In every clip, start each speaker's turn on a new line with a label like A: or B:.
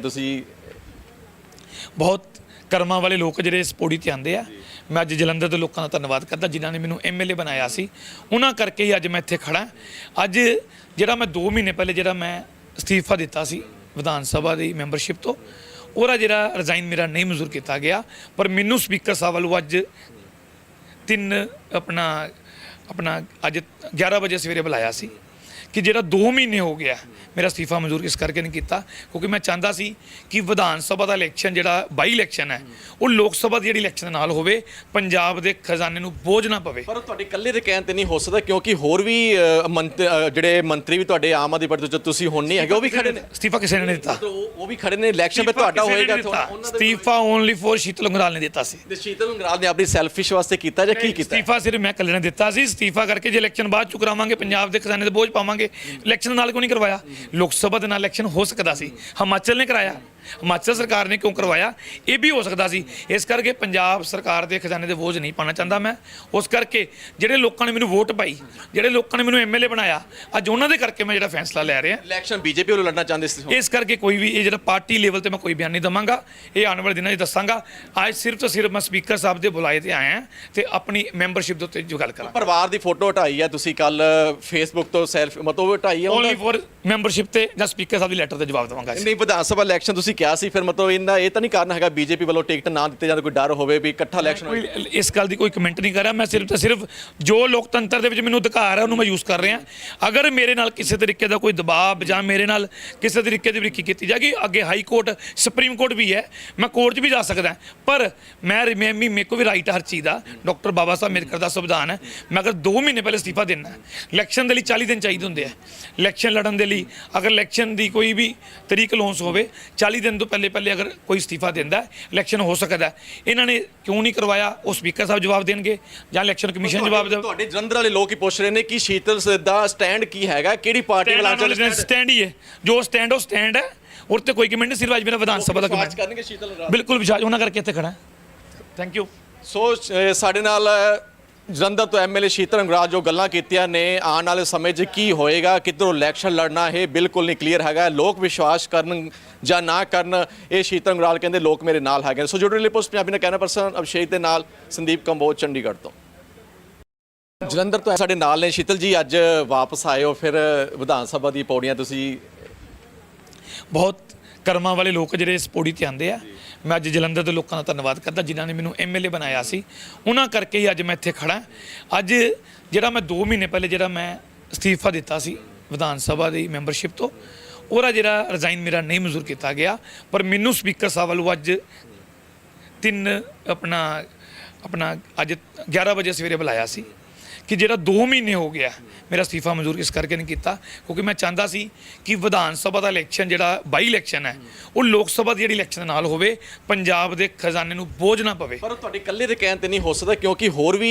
A: ਤੁਸੀਂ?
B: ਬਹੁਤ ਕਰਮਾਂ ਵਾਲੇ ਲੋਕ ਜਿਹੜੇ ਇਸ ਪੌੜੀ ਤੇ ਆਉਂਦੇ ਆ, ਮੈਂ ਅੱਜ ਜਲੰਧਰ ਦੇ ਲੋਕਾਂ ਦਾ ਧੰਨਵਾਦ ਕਰਦਾ, ਜਿਨ੍ਹਾਂ ਨੇ ਮੈਨੂੰ ਐਮਐਲਏ ਬਣਾਇਆ ਸੀ। ਉਹਨਾਂ ਕਰਕੇ ਹੀ ਅੱਜ ਮੈਂ ਇੱਥੇ ਖੜਾ ਅੱਜ ਜਿਹੜਾ ਮੈਂ 2 ਮਹੀਨੇ ਪਹਿਲੇ ਜਿਹੜਾ ਮੈਂ ਅਸਤੀਫਾ ਦਿੱਤਾ ਸੀ ਵਿਧਾਨ ਸਭਾ ਦੀ ਮੈਂਬਰਸ਼ਿਪ ਤੋਂ, ਉਹਦਾ ਜਿਹੜਾ ਰਿਜ਼ਾਈਨ ਮੇਰਾ ਨਹੀਂ ਮਨਜ਼ੂਰ ਕੀਤਾ ਗਿਆ, ਪਰ ਮੈਨੂੰ ਸਪੀਕਰ ਸਾਹਿਬ ਵੱਲੋਂ ਅੱਜ ਤਿੰਨ ਆਪਣਾ ਆਪਣਾ ਅੱਜ 11 ਵਜੇ ਸਵੇਰੇ ਬੁਲਾਇਆ ਸੀ। ਕਿ ਜਿਹੜਾ 2 ਮਹੀਨੇ ਹੋ ਗਿਆ ਮੇਰਾ ਅਸਤੀਫਾ ਮਨਜ਼ੂਰ ਇਸ ਕਰਕੇ ਨਹੀਂ ਕੀਤਾ ਕਿਉਂਕਿ ਮੈਂ ਚਾਹੁੰਦਾ ਸੀ ਕਿ ਵਿਧਾਨ ਸਭਾ ਦਾ ਇਲੈਕਸ਼ਨ ਜਿਹੜਾ ਬਾਈ ਇਲੈਕਸ਼ਨ ਹੈ ਉਹ ਲੋਕ ਸਭਾ ਦੀ ਜਿਹੜੀ ਇਲੈਕਸ਼ਨ ਨਾਲ ਹੋਵੇ ਪੰਜਾਬ ਦੇ ਖਜ਼ਾਨੇ ਨੂੰ ਬੋਝ ਨਾ ਪਵੇ।
A: ਪਰ ਤੁਹਾਡੇ ਇਕੱਲੇ ਦੇ ਕਹਿਣ ਤੇ ਨਹੀਂ ਹੋ ਸਕਦਾ ਕਿਉਂਕਿ ਹੋਰ ਵੀ ਜਿਹੜੇ ਮੰਤਰੀ ਵੀ ਤੁਹਾਡੇ ਆਮ ਆਦਮੀ ਪਾਰਟੀ ਤੋਂ ਤੁਸੀਂ ਹੁਣ ਨਹੀਂ ਹੈਗੇ ਉਹ ਵੀ ਖੜੇ ਨੇ।
B: ਅਸਤੀਫਾ ਕਿਸੇ ਨੇ ਨਹੀਂ ਦਿੱਤਾ।
A: ਉਹ ਵੀ ਖੜੇ ਨੇ ਇਲੈਕਸ਼ਨ 'ਤੇ ਤੁਹਾਡਾ ਹੋਏਗਾ
B: ਅਸਤੀਫਾ ਓਨਲੀ ਫॉर ਸ਼ੀਤਲ ਅੰਗਰਾਲ ਨੇ ਦਿੱਤਾ ਸੀ।
A: ਤੇ ਸ਼ੀਤਲ ਅੰਗਰਾਲ ਨੇ ਆਪਣੀ ਸੈਲਫਿਸ਼ ਵਾਸਤੇ ਕੀਤਾ ਜਾਂ ਕੀ ਕੀਤਾ?
B: ਅਸਤੀਫਾ ਸਿਰਫ ਮੈਂ ਇਕੱਲੇ ਨੇ ਦਿੱਤਾ ਸੀ। ਅਸਤੀਫਾ ਕਰਕੇ ਜੇ ਇਲੈਕਸ਼ਨ ਬਾਅਦ ਚ ਕਰਾਵਾਂਗੇ ਪੰਜਾਬ ਦੇ ਖਜ਼ਾਨੇ ਦੇ ਬੋਝ ਪਾਵਾਂਗੇ। ਇਲੈਕਸ਼ਨ ਨਾਲ ਕਿਉਂ ਨਹੀਂ ਕਰਵਾਇਆ? ਲੋਕ ਸਭਾ ਦੇ ਨਾਲ ਇਲੈਕਸ਼ਨ ਹੋ ਸਕਦਾ ਸੀ। ਹਿਮਾਚਲ ਨੇ ਕਰਾਇਆ। ਹਿਮਾਚਲ ਸਰਕਾਰ ਨੇ ਕਿਉਂ ਕਰਵਾਇਆ? ਇਹ ਵੀ ਹੋ ਸਕਦਾ ਸੀ। ਇਸ ਕਰਕੇ ਪੰਜਾਬ ਸਰਕਾਰ ਦੇ ਖਜ਼ਾਨੇ ਦੇ ਬੋਝ ਨਹੀਂ ਪਾਣਾ ਚਾਹੁੰਦਾ ਮੈਂ। ਉਸ ਕਰਕੇ ਜਿਹੜੇ ਲੋਕਾਂ ਨੇ ਮੈਨੂੰ ਵੋਟ ਪਾਈ ਜਿਹੜੇ ਲੋਕਾਂ ਨੇ ਮੈਨੂੰ ਐਮਐਲਏ ਬਣਾਇਆ ਅੱਜ ਉਹਨਾਂ ਦੇ ਕਰਕੇ ਮੈਂ ਜਿਹੜਾ ਫੈਸਲਾ ਲੈ ਰਿਹਾ।
A: ਇਲੈਕਸ਼ਨ ਬੀਜੇਪੀ ਵੱਲੋਂ ਲੜਨਾ ਚਾਹੁੰਦੇ ਸੀ
B: ਇਸ ਕਰਕੇ ਕੋਈ ਵੀ ਇਹ ਜਿਹੜਾ ਪਾਰਟੀ ਲੈਵਲ ਤੇ ਮੈਂ ਕੋਈ ਬਿਆਨ ਨਹੀਂ ਦਵਾਂਗਾ। ਇਹ ਆਉਣ ਵਾਲੇ ਦਿਨਾਂ 'ਚ ਦੱਸਾਂਗਾ। ਅੱਜ ਸਿਰਫ ਤੇ ਸਿਰਫ ਮੈਂ ਸਪੀਕਰ ਸਾਹਿਬ ਦੇ ਬੁਲਾਏ ਤੇ ਆਇਆ ਤੇ ਆਪਣੀ ਮੈਂਬਰਸ਼ਿਪ ਦੇ ਉੱਤੇ ਜੋ ਗੱਲ ਕਰਾਂ
A: ਪਰਿਵਾਰ ਦੀ ਫੋਟੋ ਹਟਾਈ ਹੈ ਤੁਸੀਂ ਕੱਲ ਫੇਸਬੁੱਕ ਤੋਂ ਸੈਲਫੀ ਮਤਲਬ ਹਟਾਈ ਹੈ
B: ਓਨਲੀ ਫॉर ਮੈਂਬਰਸ਼ਿਪ ਤੇ ਜਾਂ ਸਪੀਕਰ ਸਾਹਿਬ ਦੀ ਲੈਟਰ ਤੇ ਜਵਾਬ ਦਵਾਂਗਾ
A: ਨਹੀਂ ਵਿਧਾਨ ਸਭਾ ਇਲੈਕਸ਼ਨ ਤੁਸੀਂ ਕਿਹਾ ਸੀ ਫਿਰ ਮਤਲਬ ਇਹਦਾ ਇਹ ਤਾਂ ਨਹੀਂ ਕਾਰਨ ਹੈਗਾ ਬੀਜੇਪੀ ਵੱਲੋਂ ਟਿਕਟ ਨਾ ਦਿੱਤੇ ਜਾਂਦੇ ਕੋਈ ਡਰ ਹੋਵੇ ਵੀ ਇਕੱਠਾ ਇਲੈਕਸ਼ਨ
B: ਕੋਈ ਇਸ ਗੱਲ ਦੀ ਕੋਈ ਕਮੈਂਟ ਨਹੀਂ ਕਰ ਰਿਹਾ। ਮੈਂ ਸਿਰਫ ਤੇ ਸਿਰਫ ਜੋ ਲੋਕਤੰਤਰ ਦੇ ਵਿੱਚ ਮੈਨੂੰ ਅਧਿਕਾਰ ਹੈ ਉਹਨੂੰ ਮੈਂ ਯੂਜ਼ ਕਰ ਰਿਹਾ। ਅਗਰ ਮੇਰੇ ਨਾਲ ਕਿਸੇ ਤਰੀਕੇ ਦਾ ਕੋਈ ਦਬਾਅ ਜਾਂ ਮੇਰੇ ਨਾਲ ਕਿਸੇ ਤਰੀਕੇ ਦੀ ਬਰੀਕੀ ਕੀਤੀ ਜਾਏਗੀ ਅੱਗੇ ਹਾਈ ਕੋਰਟ ਸੁਪਰੀਮ ਕੋਰਟ ਵੀ ਹੈ ਮੈਂ ਕੋਰਟ 'ਚ ਵੀ ਜਾ ਸਕਦਾ ਪਰ ਮੈਂ ਮੈਂ ਵੀ ਮੇਰੇ ਕੋ ਵੀ ਰਾਈਟ ਹਰ ਚੀਜ਼ ਦਾ। ਡਾਕਟਰ ਬਾਬਾ ਸਾਹਿਬ ਅੰਬੇਦਕਰ ਦਾ ਸੰਵਿਧਾਨ ਹੈ। ਮੈਂ ਅਗਰ 2 ਮਹੀਨੇ ਪਹਿਲੇ ਅਸਤੀਫਾ ਦੇਣਾ ਹੈ ਇਲੈਕਸ਼ਨ ਦੇ ਲਈ 40 ਦਿਨ ਚਾਹੀਦੇ ਹੁੰਦੇ ਆ। ਇਲੈਕਸ਼ਨ ਲੜਨ ਦੇ ਲਈ ਅਗਰ ਇਲੈਕਸ਼ਨ ਦੀ ਕੋਈ ਵੀ ਤਰੀਕ ਲਾਂਚ ਹੋਵੇ 40 ਦਿਨ ਤੋਂ ਪਹਿਲੇ ਪਹਿਲੇ ਅਗਰ ਕੋਈ ਅਸਤੀਫਾ ਦਿੰਦਾ ਇਲੈਕਸ਼ਨ ਹੋ ਸਕਦਾ ਇਹਨਾਂ ਨੇ ਕਿਉਂ ਨਹੀਂ ਕਰਵਾਇਆ? ਉਹ ਸਪੀਕਰ ਸਾਹਿਬ ਜਵਾਬ ਦੇਣਗੇ ਜਾਂ ਇਲੈਕਸ਼ਨ ਕਮਿਸ਼ਨ ਜਵਾਬ ਦੇ
A: ਤੁਹਾਡੇ ਜਲੰਧਰ ਵਾਲੇ ਲੋਕ ਹੀ ਪੁੱਛ ਰਹੇ ਨੇ ਕਿ ਸ਼ੀਤਲ ਦਾ ਸਟੈਂਡ ਕੀ ਹੈਗਾ ਕਿਹੜੀ ਪਾਰਟੀ ਵੱਲ
B: ਸਟੈਂਡ ਹੀ ਹੈ। ਜੋ ਸਟੈਂਡ ਉਹ ਸਟੈਂਡ ਹੈ ਔਰ ਤੇ ਕੋਈ ਕਮੈਂਟ ਨਹੀਂ ਸਿਰਫ ਅੱਜ ਮੇਰਾ ਵਿਧਾਨ ਸਭਾ ਦਾ ਕਮੈਂਟ
A: ਕਰਨਗੇ ਸ਼ੀਤਲ ਅੰਗਰਾਲ
B: ਬਿਲਕੁਲ ਵਿਸ਼ਵਾਸ ਉਹਨਾਂ ਕਰਕੇ ਇੱਥੇ ਖੜਾ ਥੈਂਕ ਯੂ
A: ਸੋ ਸਾਡੇ ਨਾਲ ਜਲੰਧਰ ਤੋਂ ਐਮਐਲਏ ਸ਼ੀਤਲ ਅੰਗਰਾਜ ਜੋ ਗੱਲਾਂ ਕੀਤੀਆਂ ਨੇ, ਆਉਣ ਵਾਲੇ ਸਮੇਂ 'ਚ ਕੀ ਹੋਏਗਾ, ਕਿੱਧਰੋਂ ਇਲੈਕਸ਼ਨ ਲੜਨਾ ਇਹ ਬਿਲਕੁਲ ਨਹੀਂ ਕਲੀਅਰ ਹੈਗਾ ਲੋਕ ਵਿਸ਼ਵਾਸ ਕਰਨ ਜਾਂ ਨਾ ਕਰਨ, ਇਹ ਸ਼ੀਤਲ ਅੰਗਰਾਲ ਕਹਿੰਦੇ ਲੋਕ ਮੇਰੇ ਨਾਲ ਹੈਗੇ ਨੇ। ਸੋ ਜੁੜੇ ਲਈ ਪੋਸਟ ਪੰਜਾਬੀ ਦਾ ਕਹਿਣਾ ਪਰਸਨ ਅਭਿਸ਼ੇਕ ਦੇ ਨਾਲ, ਸੰਦੀਪ ਕੰਬੋਜ, ਚੰਡੀਗੜ੍ਹ ਤੋਂ ਜਲੰਧਰ ਤੋਂ ਸਾਡੇ ਨਾਲ ਨੇ ਸ਼ੀਤਲ ਜੀ, ਅੱਜ ਵਾਪਸ ਆਏ ਹੋ ਫਿਰ ਵਿਧਾਨ ਸਭਾ ਦੀ ਪੌੜੀਆਂ ਤੁਸੀਂ
B: ਬਹੁਤ ਕਰਮਾਂ ਵਾਲੇ ਲੋਕ ਜਿਹੜੇ ਇਸ ਪੌੜੀ ਤੇ ਆਉਂਦੇ ਆ, ਮੈਂ ਅੱਜ ਜਲੰਧਰ ਦੇ ਲੋਕਾਂ ਦਾ ਧੰਨਵਾਦ ਕਰਦਾ, ਜਿਨ੍ਹਾਂ ਨੇ ਮੈਨੂੰ ਐਮਐਲਏ ਬਣਾਇਆ ਸੀ। ਉਹਨਾਂ ਕਰਕੇ ਹੀ ਅੱਜ ਮੈਂ ਇੱਥੇ ਖੜਾ ਅੱਜ ਜਿਹੜਾ ਮੈਂ 2 ਮਹੀਨੇ ਪਹਿਲੇ ਜਿਹੜਾ ਮੈਂ ਅਸਤੀਫਾ ਦਿੱਤਾ ਸੀ ਵਿਧਾਨ ਸਭਾ ਦੀ ਮੈਂਬਰਸ਼ਿਪ ਤੋਂ, ਉਹਦਾ ਜਿਹੜਾ ਰਿਜ਼ਾਈਨ ਮੇਰਾ ਨਹੀਂ ਮਨਜ਼ੂਰ ਕੀਤਾ ਗਿਆ, ਪਰ ਮੈਨੂੰ ਸਪੀਕਰ ਸਾਹਿਬ ਵੱਲੋਂ ਅੱਜ ਤਿੰਨ ਆਪਣਾ ਆਪਣਾ ਅੱਜ 11 ਵਜੇ ਸਵੇਰੇ ਬੁਲਾਇਆ ਸੀ ਕਿ ਜਿਹੜਾ 2 ਮਹੀਨੇ ਹੋ ਗਿਆ ਮੇਰਾ ਅਸਤੀਫਾ ਮਨਜ਼ੂਰ ਇਸ ਕਰਕੇ ਨਹੀਂ ਕੀਤਾ ਕਿਉਂਕਿ ਮੈਂ ਚਾਹੁੰਦਾ ਸੀ ਕਿ ਵਿਧਾਨ ਸਭਾ ਦਾ ਇਲੈਕਸ਼ਨ ਜਿਹੜਾ ਬਾਈ ਇਲੈਕਸ਼ਨ ਹੈ ਉਹ ਲੋਕ ਸਭਾ ਦੀ ਜਿਹੜੀ ਇਲੈਕਸ਼ਨ ਨਾਲ ਹੋਵੇ ਪੰਜਾਬ ਦੇ ਖਜ਼ਾਨੇ ਨੂੰ ਬੋਝ ਨਾ ਪਵੇ।
A: ਪਰ ਤੁਹਾਡੇ ਇਕੱਲੇ ਦੇ ਕਹਿਣ ਤੇ ਨਹੀਂ ਹੋ ਸਕਦਾ ਕਿਉਂਕਿ ਹੋਰ ਵੀ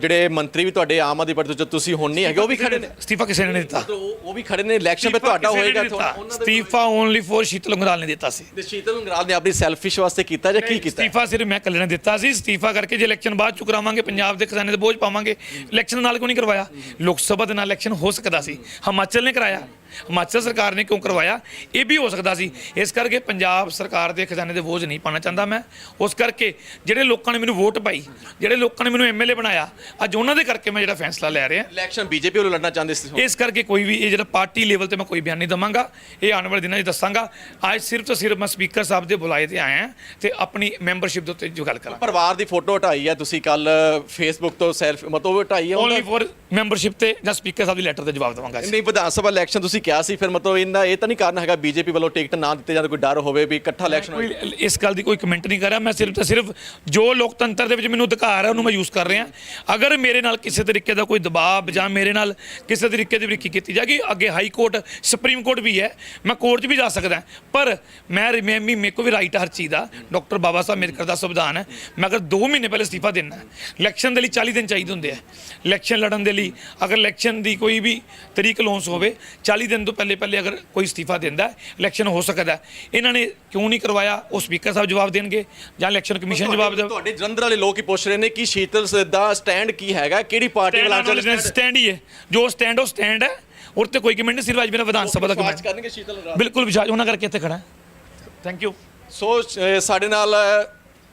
A: ਜਿਹੜੇ ਮੰਤਰੀ ਵੀ ਤੁਹਾਡੇ ਆਮ ਆਦਮੀ ਪਾਰਟੀ ਤੋਂ ਤੁਸੀਂ ਹੁਣ ਨਹੀਂ ਹੈਗੇ ਉਹ ਵੀ ਖੜੇ ਨੇ।
B: ਅਸਤੀਫਾ ਕਿਸੇ ਨੇ ਨਹੀਂ ਦਿੱਤਾ।
A: ਉਹ ਵੀ ਖੜੇ ਨੇ ਇਲੈਕਸ਼ਨ 'ਤੇ ਤੁਹਾਡਾ ਹੋਏਗਾ
B: ਅਸਤੀਫਾ ਓਨਲੀ ਫॉर ਸ਼ੀਤਲ ਅੰਗਰਾਲ ਨੇ ਦਿੱਤਾ ਸੀ।
A: ਤੇ ਸ਼ੀਤਲ ਅੰਗਰਾਲ ਨੇ ਆਪਣੀ ਸੈਲਫਿਸ਼ ਵਾਸਤੇ ਕੀਤਾ ਜਾਂ ਕੀ ਕੀਤਾ?
B: ਅਸਤੀਫਾ ਸਿਰਫ ਮੈਂ ਇਕੱਲੇ ਨੇ ਦਿੱਤਾ ਸੀ। ਅਸਤੀਫਾ ਕਰਕੇ ਜੇ ਇਲੈਕਸ਼ਨ ਬਾਅਦ ਚ ਕਰਾਵਾਂਗੇ ਪੰਜਾਬ ਦੇ ਖਜ਼ਾਨੇ ਦੇ ਬੋਝ ਪਾਵਾਂਗੇ। ਇਲੈਕਸ਼ਨ ਨਾਲ ਕਿਉਂ ਨਹੀਂ ਕਰਵਾਇਆ? ਲੋਕ ਸਭਾ ਦੇ ਨਾਲ ਇਲੈਕਸ਼ਨ ਹੋ ਸਕਦਾ ਸੀ। ਹਿਮਾਚਲ ਨੇ ਕਰਾਇਆ। ਹਿਮਾਚਲ ਸਰਕਾਰ ਨੇ ਕਿਉਂ ਕਰਵਾਇਆ? ਇਹ ਵੀ ਹੋ ਸਕਦਾ ਸੀ। ਇਸ ਕਰਕੇ ਪੰਜਾਬ ਸਰਕਾਰ ਦੇ ਖਜ਼ਾਨੇ ਦੇ ਬੋਝ ਨਹੀਂ ਪਾਣਾ ਚਾਹੁੰਦਾ ਮੈਂ। ਉਸ ਕਰਕੇ ਜਿਹੜੇ ਲੋਕਾਂ ਨੇ ਮੈਨੂੰ ਵੋਟ ਪਾਈ ਜਿਹੜੇ ਲੋਕਾਂ ਨੇ ਮੈਨੂੰ ਐਮਐਲਏ ਬਣਾਇਆ ਅੱਜ ਉਹਨਾਂ ਦੇ ਕਰਕੇ ਮੈਂ ਜਿਹੜਾ ਫੈਸਲਾ ਲੈ ਰਿਹਾ।
A: ਇਲੈਕਸ਼ਨ ਬੀਜੇਪੀ ਵੱਲੋਂ ਲੜਨਾ ਚਾਹੁੰਦੇ ਸੀ।
B: ਇਸ ਕਰਕੇ ਕੋਈ ਵੀ ਇਹ ਜਿਹੜਾ ਪਾਰਟੀ ਲੈਵਲ ਤੇ ਮੈਂ ਕੋਈ ਬਿਆਨ ਨਹੀਂ ਦਵਾਂਗਾ। ਇਹ ਆਉਣ ਵਾਲੇ ਦਿਨਾਂ 'ਚ ਦੱਸਾਂਗਾ। ਅੱਜ ਸਿਰਫ ਤੇ ਸਿਰਫ ਮੈਂ ਸਪੀਕਰ ਸਾਹਿਬ ਦੇ ਬੁਲਾਏ ਤੇ ਆਇਆ ਤੇ ਆਪਣੀ ਮੈਂਬਰਸ਼ਿਪ ਦੇ ਉੱਤੇ ਜੋ ਗੱਲ ਕਰਾਂ।
A: ਪਰਿਵਾਰ ਦੀ ਫੋਟੋ ਹਟਾਈ ਹੈ ਤੁਸੀਂ ਕੱਲ ਫੇਸਬੁੱਕ ਤੋਂ ਸੈਲਫੀ ਮਤਲਬ ਹਟਾਈ ਹੈ
B: ਓਨਲੀ ਫॉर ਮੈਂਬਰਸ਼ਿਪ ਤੇ ਜਾਂ ਸਪੀਕਰ ਸਾਹਿਬ ਦੀ ਲੈਟਰ ਤੇ ਜਵਾਬ ਦਵਾਂਗਾ
A: ਨਹੀਂ ਵਿਧਾਨ ਸਭਾ ਇਲੈਕਸ਼ਨ ਤੁਸੀਂ ਕਿਹਾ ਸੀ ਫਿਰ ਮਤਲਬ ਇਹਦਾ ਇਹ ਤਾਂ ਨਹੀਂ ਕਾਰਨ ਹੈਗਾ ਬੀਜੇਪੀ ਵੱਲੋਂ ਟਿਕਟ ਨਾ ਦਿੱਤੇ ਜਾਂਦੇ ਕੋਈ ਡਰ ਹੋਵੇ ਵੀ ਇਕੱਠਾ ਇਲੈਕਸ਼ਨ
B: ਕੋਈ ਇਸ ਗੱਲ ਦੀ ਕੋਈ ਕਮੈਂਟ ਨਹੀਂ ਕਰ ਰਿਹਾ। ਮੈਂ ਸਿਰਫ ਤੇ ਸਿਰਫ ਜੋ ਲੋਕਤੰਤਰ ਦੇ ਵਿੱਚ ਮੈਨੂੰ ਅਧਿਕਾਰ ਹੈ ਉਹਨੂੰ ਮੈਂ ਯੂਜ਼ ਕਰ ਰਿਹਾ। ਅਗਰ ਮੇਰੇ ਨਾਲ ਕਿਸੇ ਤਰੀਕੇ ਦਾ ਕੋਈ ਦਬਾਅ ਜਾਂ ਮੇਰੇ ਨਾਲ ਕਿਸੇ ਤਰੀਕੇ ਦੀ ਬਰੀਕੀ ਕੀਤੀ ਜਾਏਗੀ ਅੱਗੇ ਹਾਈ ਕੋਰਟ ਸੁਪਰੀਮ ਕੋਰਟ ਵੀ ਹੈ ਮੈਂ ਕੋਰਟ 'ਚ ਵੀ ਜਾ ਸਕਦਾ। ਪਰ ਮੈਂ ਵੀ ਮੇਰੇ ਕੋ ਵੀ ਰਾਈਟ ਹਰ ਚੀਜ਼ ਦਾ। ਡਾਕਟਰ ਬਾਬਾ ਸਾਹਿਬ ਅੰਬੇਦਕਰ ਦਾ ਸੰਵਿਧਾਨ ਹੈ। ਮੈਂ ਅਗਰ 2 ਮਹੀਨੇ ਪਹਿਲੇ ਅਸਤੀਫਾ ਦੇਣਾ ਇਲੈਕਸ਼ਨ ਦੇ ਲਈ 40 ਦਿਨ ਚਾਹੀਦੇ ਹੁੰਦੇ ਆ। ਇਲੈਕਸ਼ਨ ਲੜਨ ਦੇ ਲਈ ਅਗਰ ਇਲੈਕਸ਼ਨ ਦੀ ਕੋਈ ਵੀ ਤਰੀਕ ਲਾਂਚ ਹੋਵੇ 40 ਦਿਨ ਤੋਂ ਪਹਿਲੇ ਪਹਿਲੇ ਅਗਰ ਕੋਈ ਅਸਤੀਫਾ ਦਿੰਦਾ ਇਲੈਕਸ਼ਨ ਹੋ ਸਕਦਾ। ਇਹਨਾਂ ਨੇ ਕਿਉਂ ਨਹੀਂ ਕਰਵਾਇਆ? ਉਹ ਸਪੀਕਰ ਸਾਹਿਬ ਜਵਾਬ ਦੇਣਗੇ ਜਾਂ ਇਲੈਕਸ਼ਨ ਕਮਿਸ਼ਨ ਜਵਾਬ ਦੇ
A: ਤੁਹਾਡੇ ਜਲੰਧਰ ਵਾਲੇ ਲੋਕ ਹੀ ਪੁੱਛ ਰਹੇ ਨੇ ਕਿ ਸ਼ੀਤਲ ਦਾ ਸਟੈਂਡ ਕੀ ਹੈਗਾ ਕਿਹੜੀ ਪਾਰਟੀ ਵੱਲ ਚੱਲ
B: ਸਟੈਂਡ ਹੀ ਹੈ। ਜੋ ਸਟੈਂਡ ਉਹ ਸਟੈਂਡ ਹੈ ਔਰ ਤੇ ਕੋਈ ਕਮੈਂਟ ਨਹੀਂ ਸਿਰਫ ਅੱਜ ਮੇਰਾ ਵਿਧਾਨ ਸਭਾ ਦਾ ਕਮੈਂਟ ਬਿਲਕੁਲ ਵਿਸ਼ਵਾਸ ਉਹਨਾਂ ਕਰਕੇ ਇੱਥੇ ਖੜਾ ਥੈਂਕ ਯੂ
A: ਸੋ ਸਾਡੇ ਨਾਲ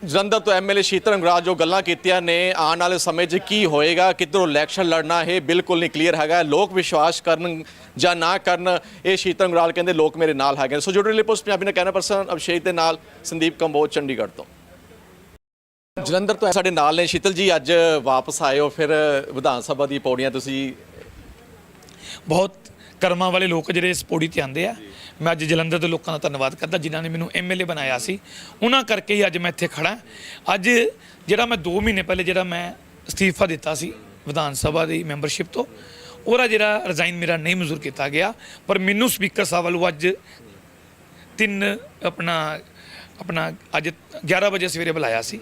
A: ਜਲੰਧਰ ਤੋਂ ਐਮਐਲਏ ਸ਼ੀਤਲ ਅੰਗਰਾਜ ਜੋ ਗੱਲਾਂ ਕੀਤੀਆਂ ਨੇ, ਆਉਣ ਵਾਲੇ ਸਮੇਂ 'ਚ ਕੀ ਹੋਏਗਾ, ਕਿੱਧਰੋਂ ਇਲੈਕਸ਼ਨ ਲੜਨਾ ਇਹ ਬਿਲਕੁਲ ਨਹੀਂ ਕਲੀਅਰ ਹੈਗਾ ਲੋਕ ਵਿਸ਼ਵਾਸ ਕਰਨ ਜਾਂ ਨਾ ਕਰਨ, ਇਹ ਸ਼ੀਤਲ ਅੰਗਰਾਜ ਕਹਿੰਦੇ ਲੋਕ ਮੇਰੇ ਨਾਲ ਹੈਗੇ ਨੇ। ਸੋ ਜੁੜੇ ਲਈ ਪੋਸਟ ਪੰਜਾਬੀ ਦਾ ਕਹਿਣਾ ਪਰਸਨ ਅਭਿਸ਼ੇਕ ਦੇ ਨਾਲ, ਸੰਦੀਪ ਕੰਬੋਜ, ਚੰਡੀਗੜ੍ਹ ਤੋਂ ਜਲੰਧਰ ਤੋਂ ਸਾਡੇ ਨਾਲ ਨੇ ਸ਼ੀਤਲ ਜੀ, ਅੱਜ ਵਾਪਸ ਆਏ ਹੋ, ਫਿਰ ਵਿਧਾਨ ਸਭਾ ਦੀ ਪੌੜੀਆਂ ਤੁਸੀਂ
B: ਬਹੁਤ ਕਰਮਾਂ ਵਾਲੇ ਲੋਕ ਜਿਹੜੇ ਇਸ ਪੌੜੀ ਤੇ ਆਉਂਦੇ ਆ ਮੈਂ ਅੱਜ ਜਲੰਧਰ ਦੇ ਲੋਕਾਂ ਦਾ ਧੰਨਵਾਦ ਕਰਦਾ, ਜਿਨ੍ਹਾਂ ਨੇ ਮੈਨੂੰ ਐਮਐਲਏ ਬਣਾਇਆ ਸੀ। ਉਹਨਾਂ ਕਰਕੇ ਹੀ ਅੱਜ ਮੈਂ ਇੱਥੇ ਖੜਾ ਅੱਜ ਜਿਹੜਾ ਮੈਂ 2 ਮਹੀਨੇ ਪਹਿਲੇ ਜਿਹੜਾ ਮੈਂ ਅਸਤੀਫਾ ਦਿੱਤਾ ਸੀ ਵਿਧਾਨ ਸਭਾ ਦੀ ਮੈਂਬਰਸ਼ਿਪ ਤੋਂ, ਉਹਦਾ ਜਿਹੜਾ ਰਿਜ਼ਾਈਨ ਮੇਰਾ ਨਹੀਂ ਮਨਜ਼ੂਰ ਕੀਤਾ ਗਿਆ। ਪਰ ਮੈਨੂੰ ਸਪੀਕਰ ਸਾਹਿਬ ਵੱਲੋਂ ਅੱਜ ਤਿੰਨ ਆਪਣਾ ਆਪਣਾ ਅੱਜ 11 ਵਜੇ ਸਵੇਰੇ ਬੁਲਾਇਆ ਸੀ।